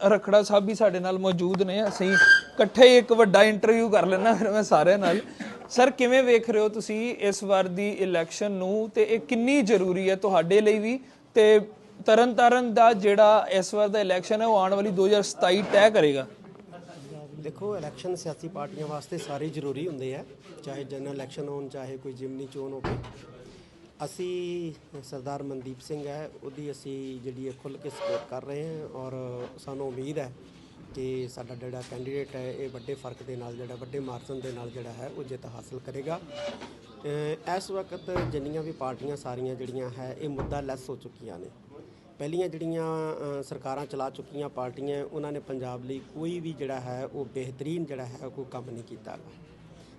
ਰਖੜਾ ਸਾਹਿਬ ਵੀ ਸਾਡੇ ਨਾਲ ਮੌਜੂਦ ਨੇ, ਅਸੀਂ ਇਕੱਠੇ ਹੀ ਇੱਕ ਵੱਡਾ ਇੰਟਰਵਿਊ ਕਰ ਲੈਣਾ ਫਿਰ ਮੈਂ ਸਾਰਿਆਂ ਨਾਲ। ਸਰ ਕਿਵੇਂ ਵੇਖ ਰਹੇ ਹੋ ਤੁਸੀਂ ਇਸ ਵਾਰ ਦੀ ਇਲੈਕਸ਼ਨ ਨੂੰ? ਤੇ ਇਹ ਕਿੰਨੀ ਜ਼ਰੂਰੀ ਹੈ ਤੁਹਾਡੇ ਲਈ ਵੀ? ਤੇ ਤਰਨਤਾਰਨ ਦਾ ਜਿਹੜਾ ਇਸ ਵਾਰ ਦਾ ਇਲੈਕਸ਼ਨ ਹੈ, ਉਹ ਆਉਣ ਵਾਲੀ 2027 ਤੈਅ ਕਰੇਗਾ। ਦੇਖੋ ਇਲੈਕਸ਼ਨ ਸਿਆਸੀ ਪਾਰਟੀਆਂ ਵਾਸਤੇ ਸਾਰੇ ਜ਼ਰੂਰੀ ਹੁੰਦੇ ਆ, ਚਾਹੇ ਜਨਰਲ ਇਲੈਕਸ਼ਨ ਹੋਣ, ਚਾਹੇ ਕੋਈ ਜਿਮਨੀ ਚੋਣ ਹੋਵੇ। ਅਸੀਂ ਸਰਦਾਰ ਮਨਦੀਪ ਸਿੰਘ ਹੈ, ਉਹਦੀ ਅਸੀਂ ਜਿਹੜੀ ਹੈ ਖੁੱਲ੍ਹ ਕੇ ਸਪੋਰਟ ਕਰ ਰਹੇ ਹਾਂ ਔਰ ਸਾਨੂੰ ਉਮੀਦ ਹੈ ਕਿ ਸਾਡਾ ਜਿਹੜਾ ਕੈਂਡੀਡੇਟ ਹੈ, ਇਹ ਵੱਡੇ ਫ਼ਰਕ ਦੇ ਨਾਲ ਜਿਹੜਾ, ਵੱਡੇ ਮਾਰਜਨ ਦੇ ਨਾਲ ਜਿਹੜਾ ਹੈ, ਉਹ ਜਿੱਤ ਹਾਸਲ ਕਰੇਗਾ ਇਸ ਵਕਤ ਜਿੰਨੀਆਂ ਵੀ ਪਾਰਟੀਆਂ ਸਾਰੀਆਂ ਜਿਹੜੀਆਂ ਹੈ, ਇਹ ਮੁੱਦਾ ਲੈਸ ਹੋ ਚੁੱਕੀਆਂ ਨੇ ਪਹਿਲੀਆਂ ਜਿਹੜੀਆਂ ਸਰਕਾਰਾਂ ਚਲਾ ਚੁੱਕੀਆਂ ਪਾਰਟੀਆਂ, ਉਹਨਾਂ ਨੇ ਪੰਜਾਬ ਲਈ ਕੋਈ ਵੀ ਜਿਹੜਾ ਹੈ, ਉਹ ਬਿਹਤਰੀਨ ਜਿਹੜਾ ਹੈ ਕੋਈ ਕੰਮ ਨਹੀਂ ਕੀਤਾ ਗਾ।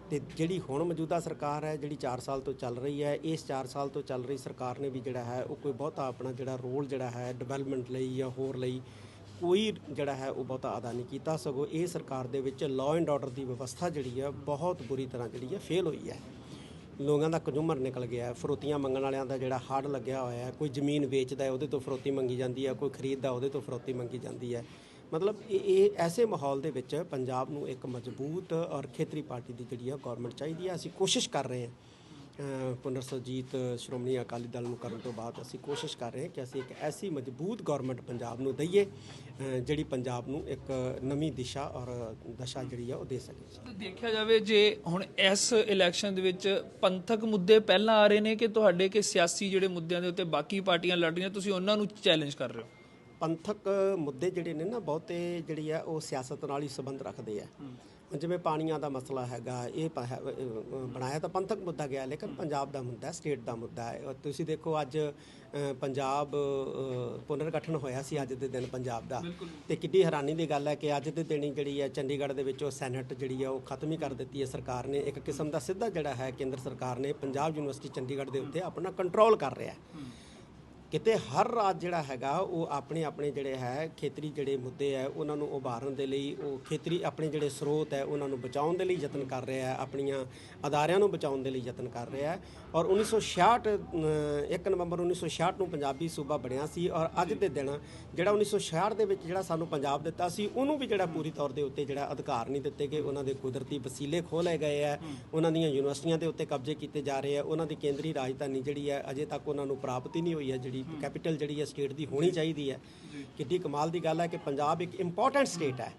ਤੇ ਜਿਹੜੀ ਹੁਣ ਮੌਜੂਦਾ ਸਰਕਾਰ ਹੈ, ਜਿਹੜੀ 4 ਸਾਲ ਤੋਂ ਚੱਲ ਰਹੀ ਹੈ, ਇਸ 4 ਸਾਲ ਤੋਂ ਚੱਲ ਰਹੀ ਸਰਕਾਰ ਨੇ ਵੀ ਜਿਹੜਾ ਹੈ, ਉਹ ਕੋਈ ਬਹੁਤਾ ਆਪਣਾ ਜਿਹੜਾ ਰੋਲ ਜਿਹੜਾ ਹੈ ਡਿਵੈਲਪਮੈਂਟ ਲਈ ਜਾਂ ਹੋਰ ਲਈ ਕੋਈ ਜਿਹੜਾ ਹੈ ਉਹ ਬਹੁਤਾ ਅਦਾ ਨਹੀਂ ਕੀਤਾ ਸਗੋਂ ਇਹ ਸਰਕਾਰ ਦੇ ਵਿੱਚ ਲਾਅ ਐਂਡ ਆਰਡਰ ਦੀ ਵਿਵਸਥਾ ਜਿਹੜੀ ਹੈ ਬਹੁਤ ਬੁਰੀ ਤਰ੍ਹਾਂ ਜਿਹੜੀ ਹੈ ਫੇਲ ਹੋਈ ਹੈ। ਲੋਕਾਂ ਦਾ ਕੰਜ਼ੂਮਰ ਨਿਕਲ ਗਿਆ ਹੈ, ਫਰੋਤੀਆਂ ਮੰਗਣ ਵਾਲਿਆਂ ਦਾ ਜਿਹੜਾ ਹੜ ਲੱਗਿਆ ਹੋਇਆ ਹੈ, ਕੋਈ ਜ਼ਮੀਨ ਵੇਚਦਾ ਹੈ, ਉਹਦੇ ਤੋਂ ਫਰੋਤੀ ਮੰਗੀ ਜਾਂਦੀ ਹੈ, ਕੋਈ ਖਰੀਦਦਾ ਉਹਦੇ ਤੋਂ ਫਰੋਤੀ ਮੰਗੀ ਜਾਂਦੀ ਹੈ। ਮਤਲਬ ਇਹ ਇਹ ਐਸੇ ਮਾਹੌਲ ਦੇ ਵਿੱਚ ਪੰਜਾਬ ਨੂੰ ਇੱਕ ਮਜ਼ਬੂਤ ਔਰ ਖੇਤਰੀ ਪਾਰਟੀ ਦੀ ਜਿਹੜੀ ਹੈ ਗਵਰਨਮੈਂਟ ਚਾਹੀਦੀ ਹੈ, ਅਸੀਂ ਕੋਸ਼ਿਸ਼ ਕਰ ਰਹੇ ਹਾਂ। ਪੁਨਰ ਸੁਰਜੀਤ ਸ਼੍ਰੋਮਣੀ ਅਕਾਲੀ ਦਲ ਨੂੰ ਕਰਨ ਤੋਂ ਬਾਅਦ ਅਸੀਂ ਕੋਸ਼ਿਸ਼ ਕਰ ਰਹੇ ਹਾਂ ਕਿ ਅਸੀਂ ਇੱਕ ਐਸੀ ਮਜ਼ਬੂਤ ਗਵਰਨਮੈਂਟ ਪੰਜਾਬ ਨੂੰ ਦਈਏ ਜਿਹੜੀ ਪੰਜਾਬ ਨੂੰ ਇੱਕ ਨਵੀਂ ਦਿਸ਼ਾ ਔਰ ਦਸ਼ਾ ਜਿਹੜੀ ਹੈ ਉਹ ਦੇ ਸਕੇ। ਦੇਖਿਆ ਜਾਵੇ ਜੇ ਹੁਣ ਇਸ ਇਲੈਕਸ਼ਨ ਦੇ ਵਿੱਚ ਪੰਥਕ ਮੁੱਦੇ ਪਹਿਲਾਂ ਆ ਰਹੇ ਨੇ ਕਿ ਤੁਹਾਡੇ ਕਿ ਸਿਆਸੀ ਜਿਹੜੇ ਮੁੱਦਿਆਂ ਦੇ ਉੱਤੇ ਬਾਕੀ ਪਾਰਟੀਆਂ ਲੜ ਰਹੀਆਂ ਤੁਸੀਂ ਉਹਨਾਂ ਨੂੰ ਚੈਲੰਜ ਕਰ ਰਹੇ ਹੋ? ਪੰਥਕ ਮੁੱਦੇ ਜਿਹੜੇ ਨੇ ਨਾ ਬਹੁਤੇ ਜਿਹੜੀ ਆ ਉਹ ਸਿਆਸਤ ਨਾਲ ਹੀ ਸੰਬੰਧ ਰੱਖਦੇ ਆ। ਜਿਵੇਂ ਪਾਣੀਆਂ ਦਾ ਮਸਲਾ ਹੈਗਾ ਇਹ ਹੈ- ਬਣਾਇਆ ਤਾਂ ਪੰਥਕ ਮੁੱਦਾ ਗਿਆ ਲੇਕਿਨ ਪੰਜਾਬ ਦਾ ਮੁੱਦਾ ਸਟੇਟ ਦਾ ਮੁੱਦਾ ਹੈ। ਤੁਸੀਂ ਦੇਖੋ ਅੱਜ ਪੰਜਾਬ ਅਹ, ਪੁਨਰ ਗਠਨ ਹੋਇਆ ਸੀ ਅੱਜ ਦੇ ਦਿਨ ਪੰਜਾਬ ਦਾ। ਤੇ ਕਿੰਨੀ ਹੈਰਾਨੀ ਦੀ ਗੱਲ ਹੈ ਕਿ ਅੱਜ ਦੇ ਦਿਨ ਹੀ ਜਿਹੜੀ ਹੈ ਚੰਡੀਗੜ੍ਹ ਦੇ ਵਿੱਚੋਂ ਸੈਨੇਟ ਜਿਹੜੀ ਹੈ ਉਹ ਖਤਮ ਹੀ ਕਰ ਦਿੱਤੀ ਹੈ ਸਰਕਾਰ ਨੇ। ਇੱਕ ਕਿਸਮ ਦਾ ਸਿੱਧਾ ਜਿਹੜਾ ਹੈ ਕੇਂਦਰ ਸਰਕਾਰ ਨੇ ਪੰਜਾਬ ਯੂਨੀਵਰਸਿਟੀ ਚੰਡੀਗੜ੍ਹ ਦੇ ਉੱਤੇ ਆਪਣਾ ਕੰਟਰੋਲ ਕਰ ਰਿਹਾ ਹੈ। ਕਿਤੇ ਹਰ ਰਾਜ ਜਿਹੜਾ ਹੈਗਾ ਉਹ ਆਪਣੇ ਆਪਣੇ ਜਿਹੜੇ ਹੈ ਖੇਤਰੀ ਜਿਹੜੇ ਮੁੱਦੇ ਹੈ ਉਹਨਾਂ ਨੂੰ ਉਭਾਰਨ ਦੇ ਲਈ ਉਹ ਖੇਤਰੀ ਆਪਣੇ ਜਿਹੜੇ ਸਰੋਤ ਹੈ ਉਹਨਾਂ ਨੂੰ ਬਚਾਉਣ ਦੇ ਲਈ ਯਤਨ ਕਰ ਰਿਹਾ ਹੈ ਆਪਣੀਆਂ ਅਦਾਰਿਆਂ ਨੂੰ ਬਚਾਉਣ ਦੇ ਲਈ ਯਤਨ ਕਰ ਰਿਹਾ ਹੈ। ਔਰ 1966 ਅ, 1 ਨਵੰਬਰ 1966 ਨੂੰ ਪੰਜਾਬੀ ਸੂਬਾ ਬਣਿਆ ਸੀ ਔਰ ਅੱਜ ਦੇ ਦਿਨ ਜਿਹੜਾ 1966 ਦੇ ਵਿੱਚ ਜਿਹੜਾ ਸਾਨੂੰ ਪੰਜਾਬ ਦਿੱਤਾ ਸੀ ਉਹਨੂੰ ਵੀ ਜਿਹੜਾ ਪੂਰੀ ਤੌਰ ਦੇ ਉੱਤੇ ਜਿਹੜਾ ਅਧਿਕਾਰ ਨਹੀਂ ਦਿੱਤੇ ਗਏ ਉਹਨਾਂ ਦੇ ਕੁਦਰਤੀ ਵਸੀਲੇ ਖੋਹ ਲਏ ਗਏ ਹੈ। ਉਹਨਾਂ ਦੀਆਂ ਯੂਨੀਵਰਸਿਟੀਆਂ ਦੇ ਉੱਤੇ ਕਬਜ਼ੇ ਕੀਤੇ ਜਾ ਰਹੇ ਆ ਉਹਨਾਂ ਦੀ ਕੇਂਦਰੀ ਰਾਜਧਾਨੀ ਜਿਹੜੀ ਹੈ ਅਜੇ ਤੱਕ ਉਹਨਾਂ ਨੂੰ ਪ੍ਰਾਪਤ ਨਹੀਂ ਹੋਈ ਹੈ ਜਿਹੜੀ ਕੈਪੀਟਲ ਜਿਹੜੀ ਹੈ ਸਟੇਟ ਦੀ ਹੋਣੀ ਚਾਹੀਦੀ ਹੈ। ਕਿੱਡੀ ਕਮਾਲ ਦੀ ਗੱਲ ਹੈ ਕਿ ਪੰਜਾਬ ਇੱਕ ਇੰਪੋਰਟੈਂਟ ਸਟੇਟ ਹੈ।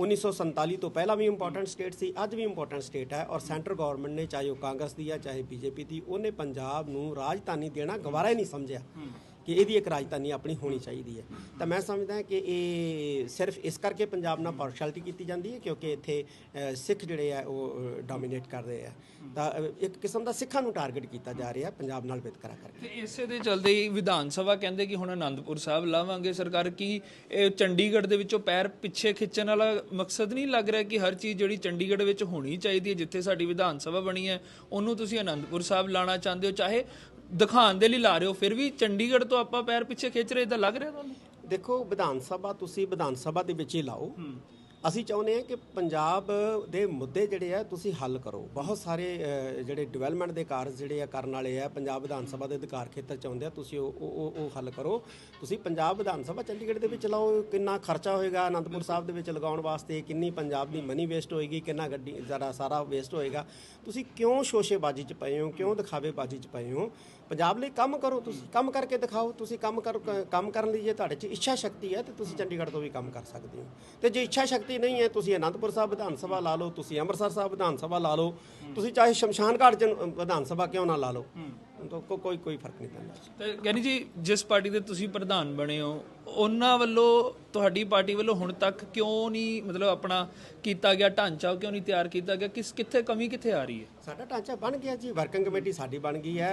1947 ਤੋਂ ਪਹਿਲਾਂ ਵੀ ਇੰਪੋਰਟੈਂਟ ਸਟੇਟ ਸੀ ਅੱਜ ਵੀ ਇੰਪੋਰਟੈਂਟ ਸਟੇਟ ਹੈ ਔਰ ਸੈਂਟਰ ਗਵਰਨਮੈਂਟ ਨੇ ਚਾਹੇ ਉਹ ਕਾਂਗਰਸ ਦੀ ਹੈ ਚਾਹੇ ਬੀਜੇਪੀ ਦੀ ਉਹਨੇ ਪੰਜਾਬ ਨੂੰ ਰਾਜਧਾਨੀ ਦੇਣਾ ਗਵਾਰਾ ਹੀ ਨਹੀਂ ਸਮਝਿਆ। ਕਿ ਇਹਦੀ ਇੱਕ ਰਾਜਧਾਨੀ ਆਪਣੀ ਹੋਣੀ ਚਾਹੀਦੀ ਹੈ। ਤਾਂ ਮੈਂ ਸਮਝਦਾ ਕਿ ਇਹ ਸਿਰਫ ਇਸ ਕਰਕੇ ਪੰਜਾਬ ਨਾਲ ਪਾਰਸ਼ੈਲਿਟੀ ਕੀਤੀ ਜਾਂਦੀ ਹੈ ਕਿਉਂਕਿ ਇੱਥੇ ਸਿੱਖ ਜਿਹੜੇ ਆ, ਉਹ ਡੋਮੀਨੇਟ ਕਰ ਰਹੇ ਆ। ਤਾਂ ਇੱਕ ਕਿਸਮ ਦਾ ਸਿੱਖਾਂ ਨੂੰ ਟਾਰਗੇਟ ਕੀਤਾ ਜਾ ਰਿਹਾ ਪੰਜਾਬ ਨਾਲ ਵਿਤਕਰਾ ਕਰਕੇ। ਤੇ ਇਸੇ ਦੇ ਚਲਦੇ ਹੀ ਵਿਧਾਨ ਸਭਾ ਕਹਿੰਦੇ ਕਿ ਹੁਣ ਆਨੰਦਪੁਰ ਸਾਹਿਬ ਲਾਵਾਂਗੇ ਸਰਕਾਰ, ਕੀ ਇਹ ਚੰਡੀਗੜ੍ਹ ਦੇ ਵਿੱਚੋਂ ਪੈਰ ਪਿੱਛੇ ਖਿੱਚਣ ਵਾਲਾ ਮਕਸਦ ਨਹੀਂ ਲੱਗ ਰਿਹਾ ਕਿ ਹਰ ਚੀਜ਼ ਜਿਹੜੀ ਚੰਡੀਗੜ੍ਹ ਵਿੱਚ ਹੋਣੀ ਚਾਹੀਦੀ ਹੈ, ਜਿੱਥੇ ਸਾਡੀ ਵਿਧਾਨ ਸਭਾ ਬਣੀ ਹੈ, ਉਹਨੂੰ ਤੁਸੀਂ ਆਨੰਦਪੁਰ ਸਾਹਿਬ ਲਾਣਾ ਚਾਹੁੰਦੇ ਹੋ, ਚਾਹੇ ਦਿਖਾਉਣ ਦੇ ਲਈ ਲਾ ਰਹੇ ਹੋ ਫਿਰ ਵੀ ਚੰਡੀਗੜ੍ਹ ਤੋਂ ਆਪਾਂ ਪੈਰ ਪਿੱਛੇ ਖਿੱਚ ਰਹੇ ਤਾਂ ਲੱਗ ਰਿਹਾ ਤੁਹਾਨੂੰ? ਦੇਖੋ ਵਿਧਾਨ ਸਭਾ ਤੁਸੀਂ ਵਿਧਾਨ ਸਭਾ ਦੇ ਵਿੱਚ ਹੀ ਲਾਓ। ਅਸੀਂ ਚਾਹੁੰਦੇ ਹਾਂ ਕਿ ਪੰਜਾਬ ਦੇ ਮੁੱਦੇ ਜਿਹੜੇ ਆ ਤੁਸੀਂ ਹੱਲ ਕਰੋ। ਬਹੁਤ ਸਾਰੇ ਜਿਹੜੇ ਡਿਵੈਲਪਮੈਂਟ ਦੇ ਕਾਰਜ ਜਿਹੜੇ ਆ ਕਰਨ ਵਾਲੇ ਆ ਪੰਜਾਬ ਵਿਧਾਨ ਸਭਾ ਦੇ ਅਧਿਕਾਰ ਖੇਤਰ ਚ ਆਉਂਦੇ ਆ ਤੁਸੀਂ ਉਹ ਉਹ ਉਹ- ਹੱਲ ਕਰੋ। ਤੁਸੀਂ ਪੰਜਾਬ ਵਿਧਾਨ ਸਭਾ ਚੰਡੀਗੜ੍ਹ ਦੇ ਵਿੱਚ ਲਾਓ ਕਿੰਨਾ ਖਰਚਾ ਹੋਏਗਾ ਆਨੰਦਪੁਰ ਸਾਹਿਬ ਦੇ ਵਿੱਚ ਲਗਾਉਣ ਵਾਸਤੇ ਕਿੰਨੀ ਪੰਜਾਬ ਦੀ ਮਨੀ ਵੇਸਟ ਹੋਏਗੀ ਕਿੰਨਾ ਗੱਡੀ ਜ਼ਰਾ ਸਾਰਾ ਵੇਸਟ ਹੋਏਗਾ। ਤੁਸੀਂ ਕਿਉਂ ਸ਼ੋਸ਼ੇਬਾਜ਼ੀ ਚ ਪਏ ਹੋ ਕਿਉਂ ਦਿਖਾਵੇਬਾਜ਼ੀ ਚ ਪਏ ਹੋ? ਪੰਜਾਬ ਲਈ ਕੰਮ ਕਰੋ ਤੁਸੀਂ, ਕੰਮ ਕਰਕੇ ਦਿਖਾਓ, ਤੁਸੀਂ ਕੰਮ ਕਰ ਕੰਮ ਕਰਨ ਲਈ ਜੇ ਤੁਹਾਡੇ 'ਚ ਇੱਛਾ ਸ਼ਕਤੀ ਹੈ, ਤੇ ਤੁਸੀਂ ਚੰਡੀਗੜ੍ਹ ਤੋਂ ਵੀ ਕੰਮ ਕਰ ਸਕਦੇ ਹੋ। ਤੇ ਜੇ ਇੱਛਾ ਸ਼ਕਤੀ ਨਹੀਂ ਹੈ, ਤੁਸੀਂ ਅਨੰਦਪੁਰ ਸਾਹਿਬ ਵਿਧਾਨ ਸਭਾ ਲਾ ਲਓ, ਤੁਸੀਂ ਅੰਮ੍ਰਿਤਸਰ ਸਾਹਿਬ ਵਿਧਾਨ ਸਭਾ ਲਾ ਲਓ, ਤੁਸੀਂ ਚਾਹੇ ਸ਼ਮਸ਼ਾਨ ਘਾਟ ਵਿਧਾਨ ਸਭਾ ਕਿਉਂ ਨਾ ਲਾ ਲਓ। ਤਾਂ ਕੋ- ਕੋਈ ਕੋਈ ਫ਼ਰਕ ਨਹੀਂ ਪੈਂਦਾ। ਤੇ ਗਿਆਨੀ ਜੀ ਜਿਸ ਪਾਰਟੀ ਦੇ ਤੁਸੀਂ ਪ੍ਰਧਾਨ ਬਣੇ ਹੋ ਉਹਨਾਂ ਵੱਲੋਂ ਤੁਹਾਡੀ ਪਾਰਟੀ ਵੱਲੋਂ ਹੁਣ ਤੱਕ ਕਿਉਂ ਨਹੀਂ ਮਤਲਬ ਆਪਣਾ ਕੀਤਾ ਗਿਆ ਢਾਂਚਾ ਕਿਉਂ ਨਹੀਂ ਤਿਆਰ ਕੀਤਾ ਗਿਆ? ਕਿਸ ਕਿੱਥੇ ਕਮੀ ਕਿੱਥੇ ਆ ਰਹੀ ਹੈ? ਸਾਡਾ ਢਾਂਚਾ ਬਣ ਗਿਆ ਜੀ ਵਰਕਿੰਗ ਕਮੇਟੀ ਸਾਡੀ ਬਣ ਗਈ ਹੈ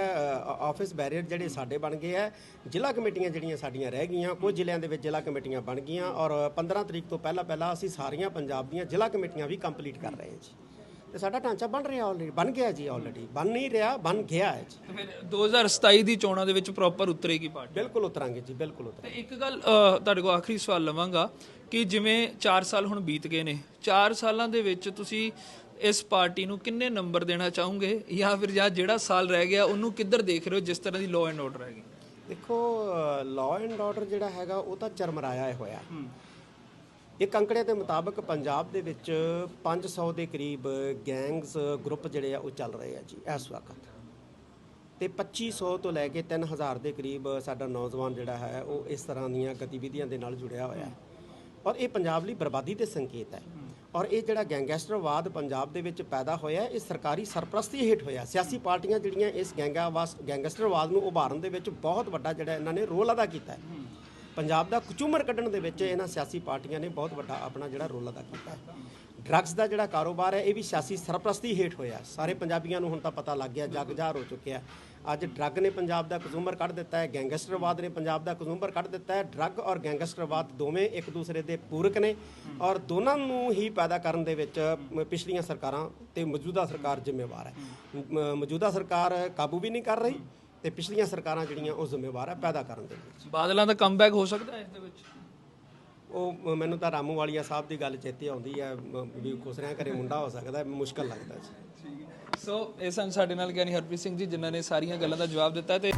ਆਫਿਸ ਬੈਰੀਅਰ ਜਿਹੜੇ ਸਾਡੇ ਬਣ ਗਏ ਹੈ ਜ਼ਿਲ੍ਹਾ ਕਮੇਟੀਆਂ ਜਿਹੜੀਆਂ ਸਾਡੀਆਂ ਰਹਿ ਗਈਆਂ ਕੁਝ ਜ਼ਿਲ੍ਹਿਆਂ ਦੇ ਵਿੱਚ ਜ਼ਿਲ੍ਹਾ ਕਮੇਟੀਆਂ ਬਣ ਗਈਆਂ ਔਰ 15 ਤਰੀਕ ਤੋਂ ਪਹਿਲਾਂ ਪਹਿਲਾਂ ਅਸੀਂ ਸਾਰੀਆਂ ਪੰਜਾਬ ਦੀਆਂ ਜ਼ਿਲ੍ਹਾ ਕਮੇਟੀਆਂ ਵੀ ਕੰਪਲੀਟ ਕਰ ਰਹੇ ਹਾਂ ਜੀ। ਤੇ ਸਾਡਾ ਢਾਂਚਾ ਬਣ ਰਿਹਾ ਆਲਰੇਡੀ ਬਣ ਗਿਆ ਜੀ ਆਲਰੇਡੀ ਬਣ ਨਹੀਂ ਰਿਹਾ ਬਣ ਗਿਆ ਹੈ ਜੀ। ਫਿਰ 2027 ਦੀ ਚੋਣਾਂ ਦੇ ਵਿੱਚ ਪ੍ਰੋਪਰ ਉਤਰੇਗੀ ਪਾਰਟੀ। ਬਿਲਕੁਲ ਉਤਰਾਂਗੇ ਜੀ ਬਿਲਕੁਲ ਉਤਰਾਂਗੇ। ਤੇ ਇੱਕ ਗੱਲ ਅ, ਤੁਹਾਡੇ ਕੋਲ ਆਖਰੀ ਸਵਾਲ ਲਵਾਂਗਾ ਕਿ ਜਿਵੇਂ 4 ਸਾਲ ਹੁਣ ਬੀਤ ਗਏ ਨੇ 4 ਸਾਲਾਂ ਦੇ ਵਿੱਚ ਤੁਸੀਂ ਇਸ ਪਾਰਟੀ ਨੂੰ ਕਿੰਨੇ ਨੰਬਰ ਦੇਣਾ ਚਾਹੋਗੇ? ਜਾਂ ਫਿਰ ਜਾਂ ਜਿਹੜਾ ਸਾਲ ਰਹਿ ਗਿਆ ਉਹਨੂੰ ਕਿੱਧਰ ਦੇਖ ਰਹੇ ਹੋ ਜਿਸ ਤਰ੍ਹਾਂ ਦੀ ਲਾਅ ਐਂਡ ਆਰਡਰ ਹੈਗੀ? ਦੇਖੋ ਲਾਅ ਐਂਡ ਆਰਡਰ ਜਿਹੜਾ ਹੈਗਾ ਉਹ ਤਾਂ ਚਰਮਰਾਇਆ ਹੋਇਆ। ਇੱਕ ਅੰਕੜੇ ਦੇ ਮੁਤਾਬਕ ਪੰਜਾਬ ਦੇ ਵਿੱਚ 500 ਦੇ ਕਰੀਬ ਗੈਂਗਸ ਗਰੁੱਪ ਜਿਹੜੇ ਆ, ਉਹ ਚੱਲ ਰਹੇ ਆ ਜੀ, ਇਸ ਵਕਤ। ਤੇ 2500 ਤੋਂ ਲੈ ਕੇ 3000 ਦੇ ਕਰੀਬ ਸਾਡਾ ਨੌਜਵਾਨ ਜਿਹੜਾ ਹੈ, ਉਹ ਇਸ ਤਰ੍ਹਾਂ ਦੀਆਂ ਗਤੀਵਿਧੀਆਂ ਦੇ ਨਾਲ ਜੁੜਿਆ ਹੋਇਆ ਹੈ। ਔਰ ਇਹ ਪੰਜਾਬ ਲਈ ਬਰਬਾਦੀ ਦੇ ਸੰਕੇਤ ਹੈ। ਔਰ ਇਹ ਜਿਹੜਾ ਗੈਂਗਸਟਰਵਾਦ ਪੰਜਾਬ ਦੇ ਵਿੱਚ ਪੈਦਾ ਹੋਇਆ ਇਹ ਸਰਕਾਰੀ ਸਰਪ੍ਰਸਤੀ ਹੇਠ ਹੋਇਆ। ਸਿਆਸੀ ਪਾਰਟੀਆਂ ਜਿਹੜੀਆਂ ਇਸ ਗੈਂਗਾਵਾਸ, ਗੈਂਗਸਟਰਵਾਦ ਨੂੰ ਉਭਾਰਨ ਦੇ ਵਿੱਚ ਬਹੁਤ ਵੱਡਾ ਜਿਹੜਾ ਇਹਨਾਂ ਨੇ ਰੋਲ ਅਦਾ ਕੀਤਾ ਹੈ। ਪੰਜਾਬ ਦਾ ਕੁਚੂਮਰ ਕੱਢਣ ਦੇ ਵਿੱਚ ਇਹਨਾਂ ਸਿਆਸੀ ਪਾਰਟੀਆਂ ਨੇ ਬਹੁਤ ਵੱਡਾ ਆਪਣਾ ਜਿਹੜਾ ਰੋਲ ਅਦਾ ਕੀਤਾ ਹੈ। ਡਰੱਗਸ ਦਾ ਜਿਹੜਾ ਕਾਰੋਬਾਰ ਹੈ, ਇਹ ਵੀ ਸਿਆਸੀ ਸਰਪ੍ਰਸਤੀ ਹੇਠ ਹੋਇਆ। ਸਾਰੇ ਪੰਜਾਬੀਆਂ ਨੂੰ ਹੁਣ ਤਾਂ ਪਤਾ ਲੱਗ ਗਿਆ ਜੱਗ ਜ਼ਾਹਰ ਹੋ ਚੁੱਕਿਆ ਅੱਜ ਡਰੱਗ ਨੇ ਪੰਜਾਬ ਦਾ ਕਜ਼ੂਮਰ ਕੱਢ ਦਿੱਤਾ ਹੈ, ਗੈਂਗਸਟਰਵਾਦ ਨੇ ਪੰਜਾਬ ਦਾ ਕਜ਼ੂਮਰ ਕੱਢ ਦਿੱਤਾ ਹੈ। ਡਰੱਗ ਔਰ ਗੈਂਗਸਟਰਵਾਦ ਦੋਵੇਂ ਇੱਕ ਦੂਸਰੇ ਦੇ ਪੂਰਕ ਨੇ ਔਰ ਦੋਨਾਂ ਨੂੰ ਹੀ ਪੈਦਾ ਕਰਨ ਦੇ ਵਿੱਚ ਪਿਛਲੀਆਂ ਸਰਕਾਰਾਂ ਤੇ ਮੌਜੂਦਾ ਸਰਕਾਰ ਜ਼ਿੰਮੇਵਾਰ ਹੈ। ਮੌਜੂਦਾ ਸਰਕਾਰ ਕਾਬੂ ਵੀ ਨਹੀਂ ਕਰ ਰਹੀ ਤੇ ਪਿਛਲੀਆਂ ਸਰਕਾਰਾਂ ਜਿਹੜੀਆਂ ਉਹ ਜ਼ਿੰਮੇਵਾਰ ਹੈ ਪੈਦਾ ਕਰਨ ਦੇ ਵਿੱਚ। ਬਾਦਲਾਂ ਦਾ ਕਮਬੈਕ ਹੋ ਸਕਦਾ ਹੈ ਇਸ ਦੇ ਵਿੱਚ? ਉਹ ਮੈਨੂੰ ਤਾਂ ਰਾਮੂ ਵਾਲੀਆ ਸਾਹਿਬ ਦੀ ਗੱਲ ਚੇਤੇ ਆਉਂਦੀ ਹੈ ਵੀ ਖੁਸਰਿਆਂ ਘਰੇ ਮੁੰਡਾ ਹੋ ਸਕਦਾ ਹੈ, ਮੁਸ਼ਕਲ ਲੱਗਦਾ ਜੀ ਸੋ ਇਹ ਸਨ ਸਾਡੇ ਨਾਲ ਗਿਆਨੀ ਹਰਪ੍ਰੀਤ ਸਿੰਘ ਜੀ ਜਿਨ੍ਹਾਂ ਨੇ ਸਾਰੀਆਂ ਗੱਲਾਂ ਦਾ ਜਵਾਬ ਦਿੱਤਾ ਤੇ